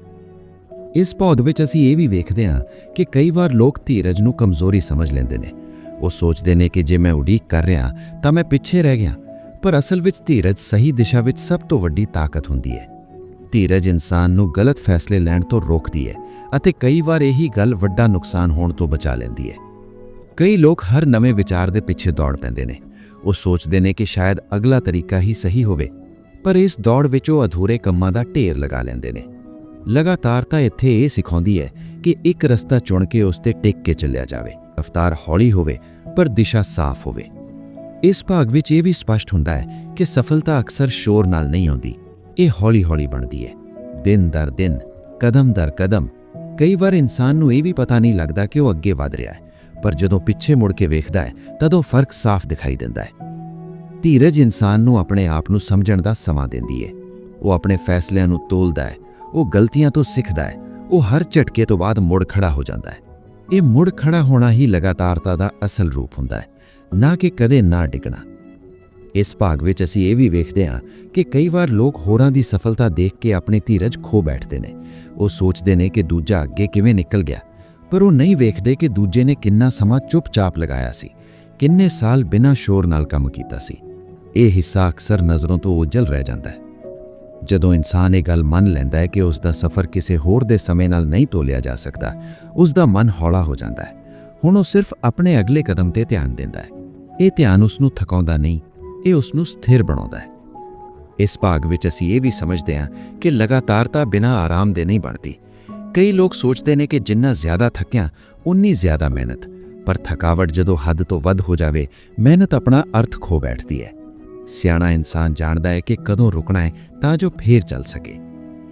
ਇਸ ਪੌਦ ਵਿੱਚ ਅਸੀਂ ਇਹ ਵੀ ਵੇਖਦੇ ਹਾਂ ਕਿ ਕਈ ਵਾਰ ਲੋਕ ਧੀਰਜ ਨੂੰ ਕਮਜ਼ੋਰੀ ਸਮਝ ਲੈਂਦੇ ਨੇ। ਉਹ ਸੋਚਦੇ ਨੇ ਕਿ ਜੇ ਮੈਂ ਉਡੀਕ ਕਰ ਰਿਹਾ ਤਾਂ ਮੈਂ ਪਿੱਛੇ ਰਹਿ ਗਿਆ। ਪਰ ਅਸਲ ਵਿੱਚ ਧੀਰਜ ਸਹੀ ਦਿਸ਼ਾ ਵਿੱਚ ਸਭ ਤੋਂ ਵੱਡੀ ਤਾਕਤ ਹੁੰਦੀ ਹੈ। ਧੀਰਜ ਇਨਸਾਨ ਨੂੰ ਗਲਤ ਫੈਸਲੇ ਲੈਣ ਤੋਂ ਰੋਕਦੀ ਹੈ ਅਤੇ ਕਈ ਵਾਰ ਇਹੀ ਗੱਲ ਵੱਡਾ ਨੁਕਸਾਨ ਹੋਣ ਤੋਂ ਬਚਾ ਲੈਂਦੀ ਹੈ। ਕਈ ਲੋਕ ਹਰ ਨਵੇਂ ਵਿਚਾਰ ਦੇ ਪਿੱਛੇ ਦੌੜ ਪੈਂਦੇ ਨੇ। ਉਹ ਸੋਚਦੇ ਨੇ ਕਿ ਸ਼ਾਇਦ ਅਗਲਾ ਤਰੀਕਾ ਹੀ ਸਹੀ ਹੋਵੇ। ਪਰ ਇਸ ਦੌੜ ਵਿੱਚ ਉਹ ਅਧੂਰੇ ਕੰਮਾਂ ਦਾ ਢੇਰ ਲਗਾ ਲੈਂਦੇ ਨੇ। ਲਗਾਤਾਰਤਾ ਇੱਥੇ ਇਹ ਸਿਖਾਉਂਦੀ ਹੈ ਕਿ ਇੱਕ ਰਸਤਾ ਚੁਣ ਕੇ ਉਸ ਤੇ ਟਿਕ ਕੇ ਚੱਲਿਆ ਜਾਵੇ, ਰਫ਼ਤਾਰ ਹੌਲੀ ਹੋਵੇ, ਪਰ ਦਿਸ਼ਾ ਸਾਫ਼ ਹੋਵੇ। ਇਸ ਭਾਗ ਵਿੱਚ ਇਹ ਵੀ ਸਪਸ਼ਟ ਹੁੰਦਾ ਹੈ ਕਿ ਸਫਲਤਾ ਅਕਸਰ ਸ਼ੋਰ ਨਾਲ ਨਹੀਂ ਆਉਂਦੀ, ਇਹ ਹੌਲੀ-ਹੌਲੀ ਬਣਦੀ ਹੈ। ਦਿਨ ਦਰ ਦਿਨ, ਕਦਮ ਦਰ ਕਦਮ, ਕਈ ਵਾਰ ਇਨਸਾਨ ਨੂੰ ਇਹ ਵੀ ਪਤਾ ਨਹੀਂ ਲੱਗਦਾ ਕਿ ਉਹ ਅੱਗੇ ਵਧ ਰਿਹਾ ਹੈ, ਪਰ ਜਦੋਂ ਪਿੱਛੇ ਮੁੜ ਕੇ ਵੇਖਦਾ ਹੈ, ਤਦੋਂ ਫ਼ਰਕ ਸਾਫ਼ ਦਿਖਾਈ ਦਿੰਦਾ ਹੈ। ਧੀਰਜ ਇਨਸਾਨ ਨੂੰ ਆਪਣੇ ਆਪ ਨੂੰ ਸਮਝਣ ਦਾ ਸਮਾਂ ਦਿੰਦੀ ਹੈ। ਉਹ ਆਪਣੇ ਫੈਸਲਿਆਂ ਨੂੰ ਤੋਲਦਾ ਹੈ ਉਹ ਗਲਤੀਆਂ ਤੋਂ ਸਿੱਖਦਾ ਹੈ। ਉਹ ਹਰ ਝਟਕੇ ਤੋਂ ਬਾਅਦ ਮੁੜ ਖੜਾ ਹੋ ਜਾਂਦਾ ਹੈ। ਇਹ ਮੁੜ ਖੜਾ ਹੋਣਾ ਹੀ ਲਗਾਤਾਰਤਾ ਦਾ ਅਸਲ ਰੂਪ ਹੁੰਦਾ ਹੈ। ਨਾ ਕਿ ਕਦੇ ਨਾ ਡਿੱਗਣਾ। ਇਸ ਭਾਗ ਵਿੱਚ ਅਸੀਂ ਇਹ ਵੀ ਵੇਖਦੇ ਹਾਂ ਕਿ ਕਈ ਵਾਰ ਲੋਕ ਹੋਰਾਂ ਦੀ ਸਫਲਤਾ ਦੇਖ ਕੇ ਆਪਣੀ ਧੀਰਜ ਖੋ ਬੈਠਦੇ ਨੇ। ਉਹ ਸੋਚਦੇ ਨੇ ਕਿ ਦੂਜਾ ਅੱਗੇ ਕਿਵੇਂ ਨਿਕਲ ਗਿਆ। ਪਰ ਉਹ ਨਹੀਂ ਵੇਖਦੇ ਕਿ ਦੂਜੇ ਨੇ ਕਿੰਨਾ ਸਮਾਂ ਚੁੱਪਚਾਪ ਲਗਾਇਆ ਸੀ। ਕਿੰਨੇ ਸਾਲ ਬਿਨਾਂ ਸ਼ੋਰ ਨਾਲ ਕੰਮ ਕੀਤਾ ਸੀ। ਇਹ ਹਿੱਸਾ ਅਕਸਰ ਨਜ਼ਰੋਂ ਤੋਂ ਉਜਲ ਰਹਿ ਜਾਂਦਾ ਹੈ। ਜਦੋਂ ਇਨਸਾਨ ਇਹ ਗੱਲ ਮੰਨ ਲੈਂਦਾ ਹੈ ਕਿ ਉਸ ਦਾ ਸਫ਼ਰ ਕਿਸੇ ਹੋਰ ਦੇ ਸਮੇਂ ਨਾਲ ਨਹੀਂ ਤੋਲਿਆ ਜਾ ਸਕਦਾ ਉਸ ਦਾ ਮਨ ਹੌਲਾ ਹੋ ਜਾਂਦਾ ਹੈ। ਹੁਣ ਉਹ ਸਿਰਫ ਆਪਣੇ ਅਗਲੇ ਕਦਮ ਤੇ ਧਿਆਨ ਦਿੰਦਾ ਹੈ। ਇਹ ਧਿਆਨ ਉਸ ਨੂੰ ਥਕਾਉਂਦਾ ਨਹੀਂ, ਇਹ ਉਸ ਨੂੰ ਸਥਿਰ ਬਣਾਉਂਦਾ ਹੈ। ਇਸ ਭਾਗ ਵਿੱਚ ਅਸੀਂ ਇਹ ਵੀ ਸਮਝਦੇ ਹਾਂ ਕਿ ਲਗਾਤਾਰਤਾ ਬਿਨਾਂ ਆਰਾਮ ਦੇ ਨਹੀਂ ਬਣਦੀ। ਕਈ ਲੋਕ ਸੋਚਦੇ ਨੇ ਕਿ ਜਿੰਨਾ ਜ਼ਿਆਦਾ ਥੱਕਿਆ, ਉਨੀ ਜ਼ਿਆਦਾ ਮਿਹਨਤ। ਪਰ ਥਕਾਵਟ ਜਦੋਂ ਹੱਦ ਤੋਂ ਵੱਧ ਹੋ ਜਾਵੇ, ਮਿਹਨਤ ਆਪਣਾ ਅਰਥ ਖੋ ਬੈਠਦੀ ਹੈ। ਸਿਆਣਾ ਇਨਸਾਨ ਜਾਣਦਾ ਹੈ ਕਿ ਕਦੋਂ ਰੁਕਣਾ ਹੈ ਤਾਂ ਜੋ ਫੇਰ ਚੱਲ ਸਕੇ।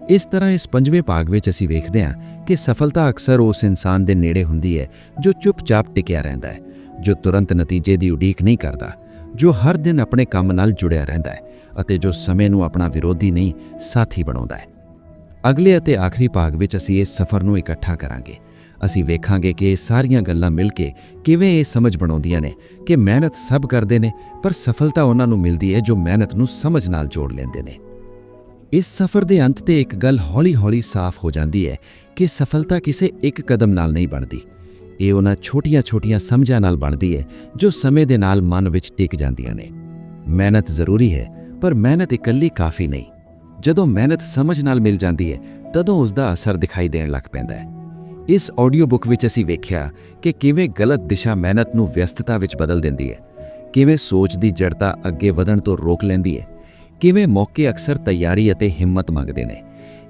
ਇਸ ਤਰ੍ਹਾਂ ਇਸ ਪੰਜਵੇਂ ਭਾਗ ਵਿੱਚ ਅਸੀਂ ਵੇਖਦੇ ਹਾਂ ਕਿ ਸਫਲਤਾ ਅਕਸਰ ਉਸ ਇਨਸਾਨ ਦੇ ਨੇੜੇ ਹੁੰਦੀ ਹੈ ਜੋ ਚੁੱਪਚਾਪ ਟਿਕਿਆ ਰਹਿੰਦਾ ਹੈ, ਜੋ ਤੁਰੰਤ ਨਤੀਜੇ ਦੀ ਉਡੀਕ ਨਹੀਂ ਕਰਦਾ, ਜੋ ਹਰ ਦਿਨ ਆਪਣੇ ਕੰਮ ਨਾਲ ਜੁੜਿਆ ਰਹਿੰਦਾ ਹੈ ਅਤੇ ਜੋ ਸਮੇਂ ਨੂੰ ਆਪਣਾ ਵਿਰੋਧੀ ਨਹੀਂ, ਸਾਥੀ ਬਣਾਉਂਦਾ ਹੈ। ਅਗਲੇ ਅਤੇ ਆਖਰੀ ਭਾਗ ਵਿੱਚ ਅਸੀਂ ਇਸ ਸਫ਼ਰ ਨੂੰ ਇਕੱਠਾ ਕਰਾਂਗੇ। ਅਸੀਂ ਵੇਖਾਂਗੇ ਕਿ ਇਹ ਸਾਰੀਆਂ ਗੱਲਾਂ ਮਿਲ ਕੇ ਕਿਵੇਂ ਇਹ ਸਮਝ ਬਣਾਉਂਦੀਆਂ ਨੇ ਕਿ ਮਿਹਨਤ ਸਭ ਕਰਦੇ ਨੇ, ਪਰ ਸਫਲਤਾ ਉਹਨਾਂ ਨੂੰ ਮਿਲਦੀ ਹੈ ਜੋ ਮਿਹਨਤ ਨੂੰ ਸਮਝ ਨਾਲ ਜੋੜ ਲੈਂਦੇ ਨੇ। ਇਸ ਸਫ਼ਰ ਦੇ ਅੰਤ ਤੇ ਇੱਕ ਗੱਲ ਹੌਲੀ-ਹੌਲੀ ਸਾਫ਼ ਹੋ ਜਾਂਦੀ ਹੈ ਕਿ ਸਫਲਤਾ ਕਿਸੇ ਇੱਕ ਕਦਮ ਨਾਲ ਨਹੀਂ ਬਣਦੀ। ਇਹ ਉਹਨਾਂ ਛੋਟੀਆਂ-ਛੋਟੀਆਂ ਸਮਝਾਂ ਨਾਲ ਬਣਦੀ ਹੈ ਜੋ ਸਮੇਂ ਦੇ ਨਾਲ ਮਨ ਵਿੱਚ ਟਿਕ ਜਾਂਦੀਆਂ ਨੇ। ਮਿਹਨਤ ਜ਼ਰੂਰੀ ਹੈ, ਪਰ ਮਿਹਨਤ ਇਕੱਲੀ ਕਾਫੀ ਨਹੀਂ। ਜਦੋਂ ਮਿਹਨਤ ਸਮਝ ਨਾਲ ਮਿਲ ਜਾਂਦੀ ਹੈ, ਤਦੋਂ ਉਸ ਦਾ ਅਸਰ ਦਿਖਾਈ ਦੇਣ ਲੱਗ ਪੈਂਦਾ ਹੈ। ਇਸ ਆਡੀਓ ਬੁੱਕ ਵਿੱਚ ਅਸੀਂ ਵੇਖਿਆ ਕਿ ਕਿਵੇਂ ਗਲਤ ਦਿਸ਼ਾ ਮਿਹਨਤ ਨੂੰ ਵਿਅਸਤਤਾ ਵਿੱਚ ਬਦਲ ਦਿੰਦੀ ਹੈ, ਕਿਵੇਂ ਸੋਚ ਦੀ ਜੜਤਾ ਅੱਗੇ ਵਧਣ ਤੋਂ ਰੋਕ ਲੈਂਦੀ ਹੈ, ਕਿਵੇਂ ਮੌਕੇ ਅਕਸਰ ਤਿਆਰੀ ਅਤੇ ਹਿੰਮਤ ਮੰਗਦੇ ਨੇ,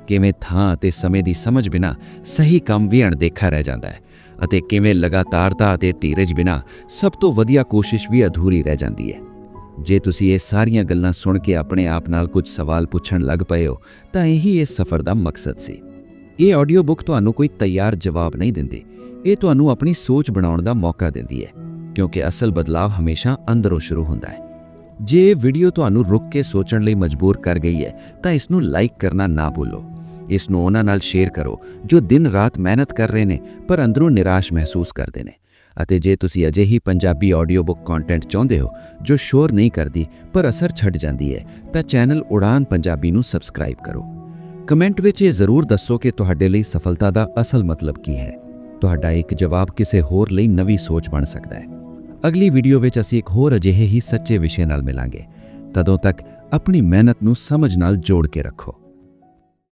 ਕਿਵੇਂ ਥਾਂ ਅਤੇ ਸਮੇਂ ਦੀ ਸਮਝ ਬਿਨਾ ਸਹੀ ਕੰਮ ਵੀ ਅਣਦੇਖਾ ਰਹਿ ਜਾਂਦਾ ਹੈ ਅਤੇ ਕਿਵੇਂ ਲਗਾਤਾਰਤਾ ਅਤੇ ਧੀਰਜ ਬਿਨਾ ਸਭ ਤੋਂ ਵਧੀਆ ਕੋਸ਼ਿਸ਼ ਵੀ ਅਧੂਰੀ ਰਹਿ ਜਾਂਦੀ ਹੈ। ਜੇ ਤੁਸੀਂ ਇਹ ਸਾਰੀਆਂ ਗੱਲਾਂ ਸੁਣ ਕੇ ਆਪਣੇ ਆਪ ਨਾਲ ਕੁਝ ਸਵਾਲ ਪੁੱਛਣ ਲੱਗ ਪਏ ਹੋ, ਤਾਂ ਇਹੀ ਇਸ ਸਫ਼ਰ ਦਾ ਮਕਸਦ ਸੀ। ਇਹ ਆਡੀਓ ਬੁੱਕ ਤੁਹਾਨੂੰ ਕੋਈ ਤਿਆਰ ਜਵਾਬ ਨਹੀਂ ਦਿੰਦੀ। ਇਹ ਤੁਹਾਨੂੰ ਆਪਣੀ ਸੋਚ ਬਣਾਉਣ ਦਾ ਮੌਕਾ ਦਿੰਦੀ ਹੈ, ਕਿਉਂਕਿ ਅਸਲ ਬਦਲਾਅ ਹਮੇਸ਼ਾ ਅੰਦਰੋਂ ਸ਼ੁਰੂ ਹੁੰਦਾ ਹੈ। ਜੇ ਇਹ ਵੀਡੀਓ ਤੁਹਾਨੂੰ ਰੁਕ ਕੇ ਸੋਚਣ ਲਈ ਮਜਬੂਰ ਕਰ ਗਈ ਹੈ, ਤਾਂ ਇਸ ਨੂੰ ਲਾਈਕ ਕਰਨਾ ਨਾ ਭੁੱਲੋ। ਇਸ ਨੂੰ ਉਹਨਾਂ ਨਾਲ ਸ਼ੇਅਰ ਕਰੋ, ਜੋ ਦਿਨ ਰਾਤ ਮਿਹਨਤ ਕਰ ਰਹੇ ਨੇ, ਪਰ ਅੰਦਰੋਂ ਨਿਰਾਸ਼ ਮਹਿਸੂਸ ਕਰਦੇ ਨੇ। ਅਤੇ ਜੇ ਤੁਸੀਂ ਅਜੇ ਹੀ ਪੰਜਾਬੀ ਆਡੀਓ ਬੁੱਕ ਕੰਟੈਂਟ ਚਾਹੁੰਦੇ ਹੋ, ਜੋ ਸ਼ੋਰ ਨਹੀਂ ਕਰਦੀ, ਪਰ ਅਸਰ ਛੱਡ ਜਾਂਦੀ ਹੈ, ਤਾਂ ਚੈਨਲ ਉਡਾਨ ਪੰਜਾਬੀ ਨੂੰ ਸਬਸਕ੍ਰਾਈਬ ਕਰੋ। ਕਮੈਂਟ ਵਿੱਚ ਇਹ ਜ਼ਰੂਰ ਦੱਸੋ ਕਿ ਤੁਹਾਡੇ ਲਈ ਸਫਲਤਾ ਦਾ ਅਸਲ ਮਤਲਬ ਕੀ ਹੈ। ਤੁਹਾਡਾ ਇੱਕ ਜਵਾਬ ਕਿਸੇ ਹੋਰ ਲਈ ਨਵੀਂ ਸੋਚ ਬਣ ਸਕਦਾ ਹੈ। ਅਗਲੀ ਵੀਡੀਓ ਵਿੱਚ ਅਸੀਂ ਇੱਕ ਹੋਰ ਅਜਿਹੇ ਹੀ ਸੱਚੇ ਵਿਸ਼ੇ ਨਾਲ ਮਿਲਾਂਗੇ। ਤਦੋਂ ਤੱਕ ਆਪਣੀ ਮਿਹਨਤ ਨੂੰ ਸਮਝ ਨਾਲ ਜੋੜ ਕੇ ਰੱਖੋ।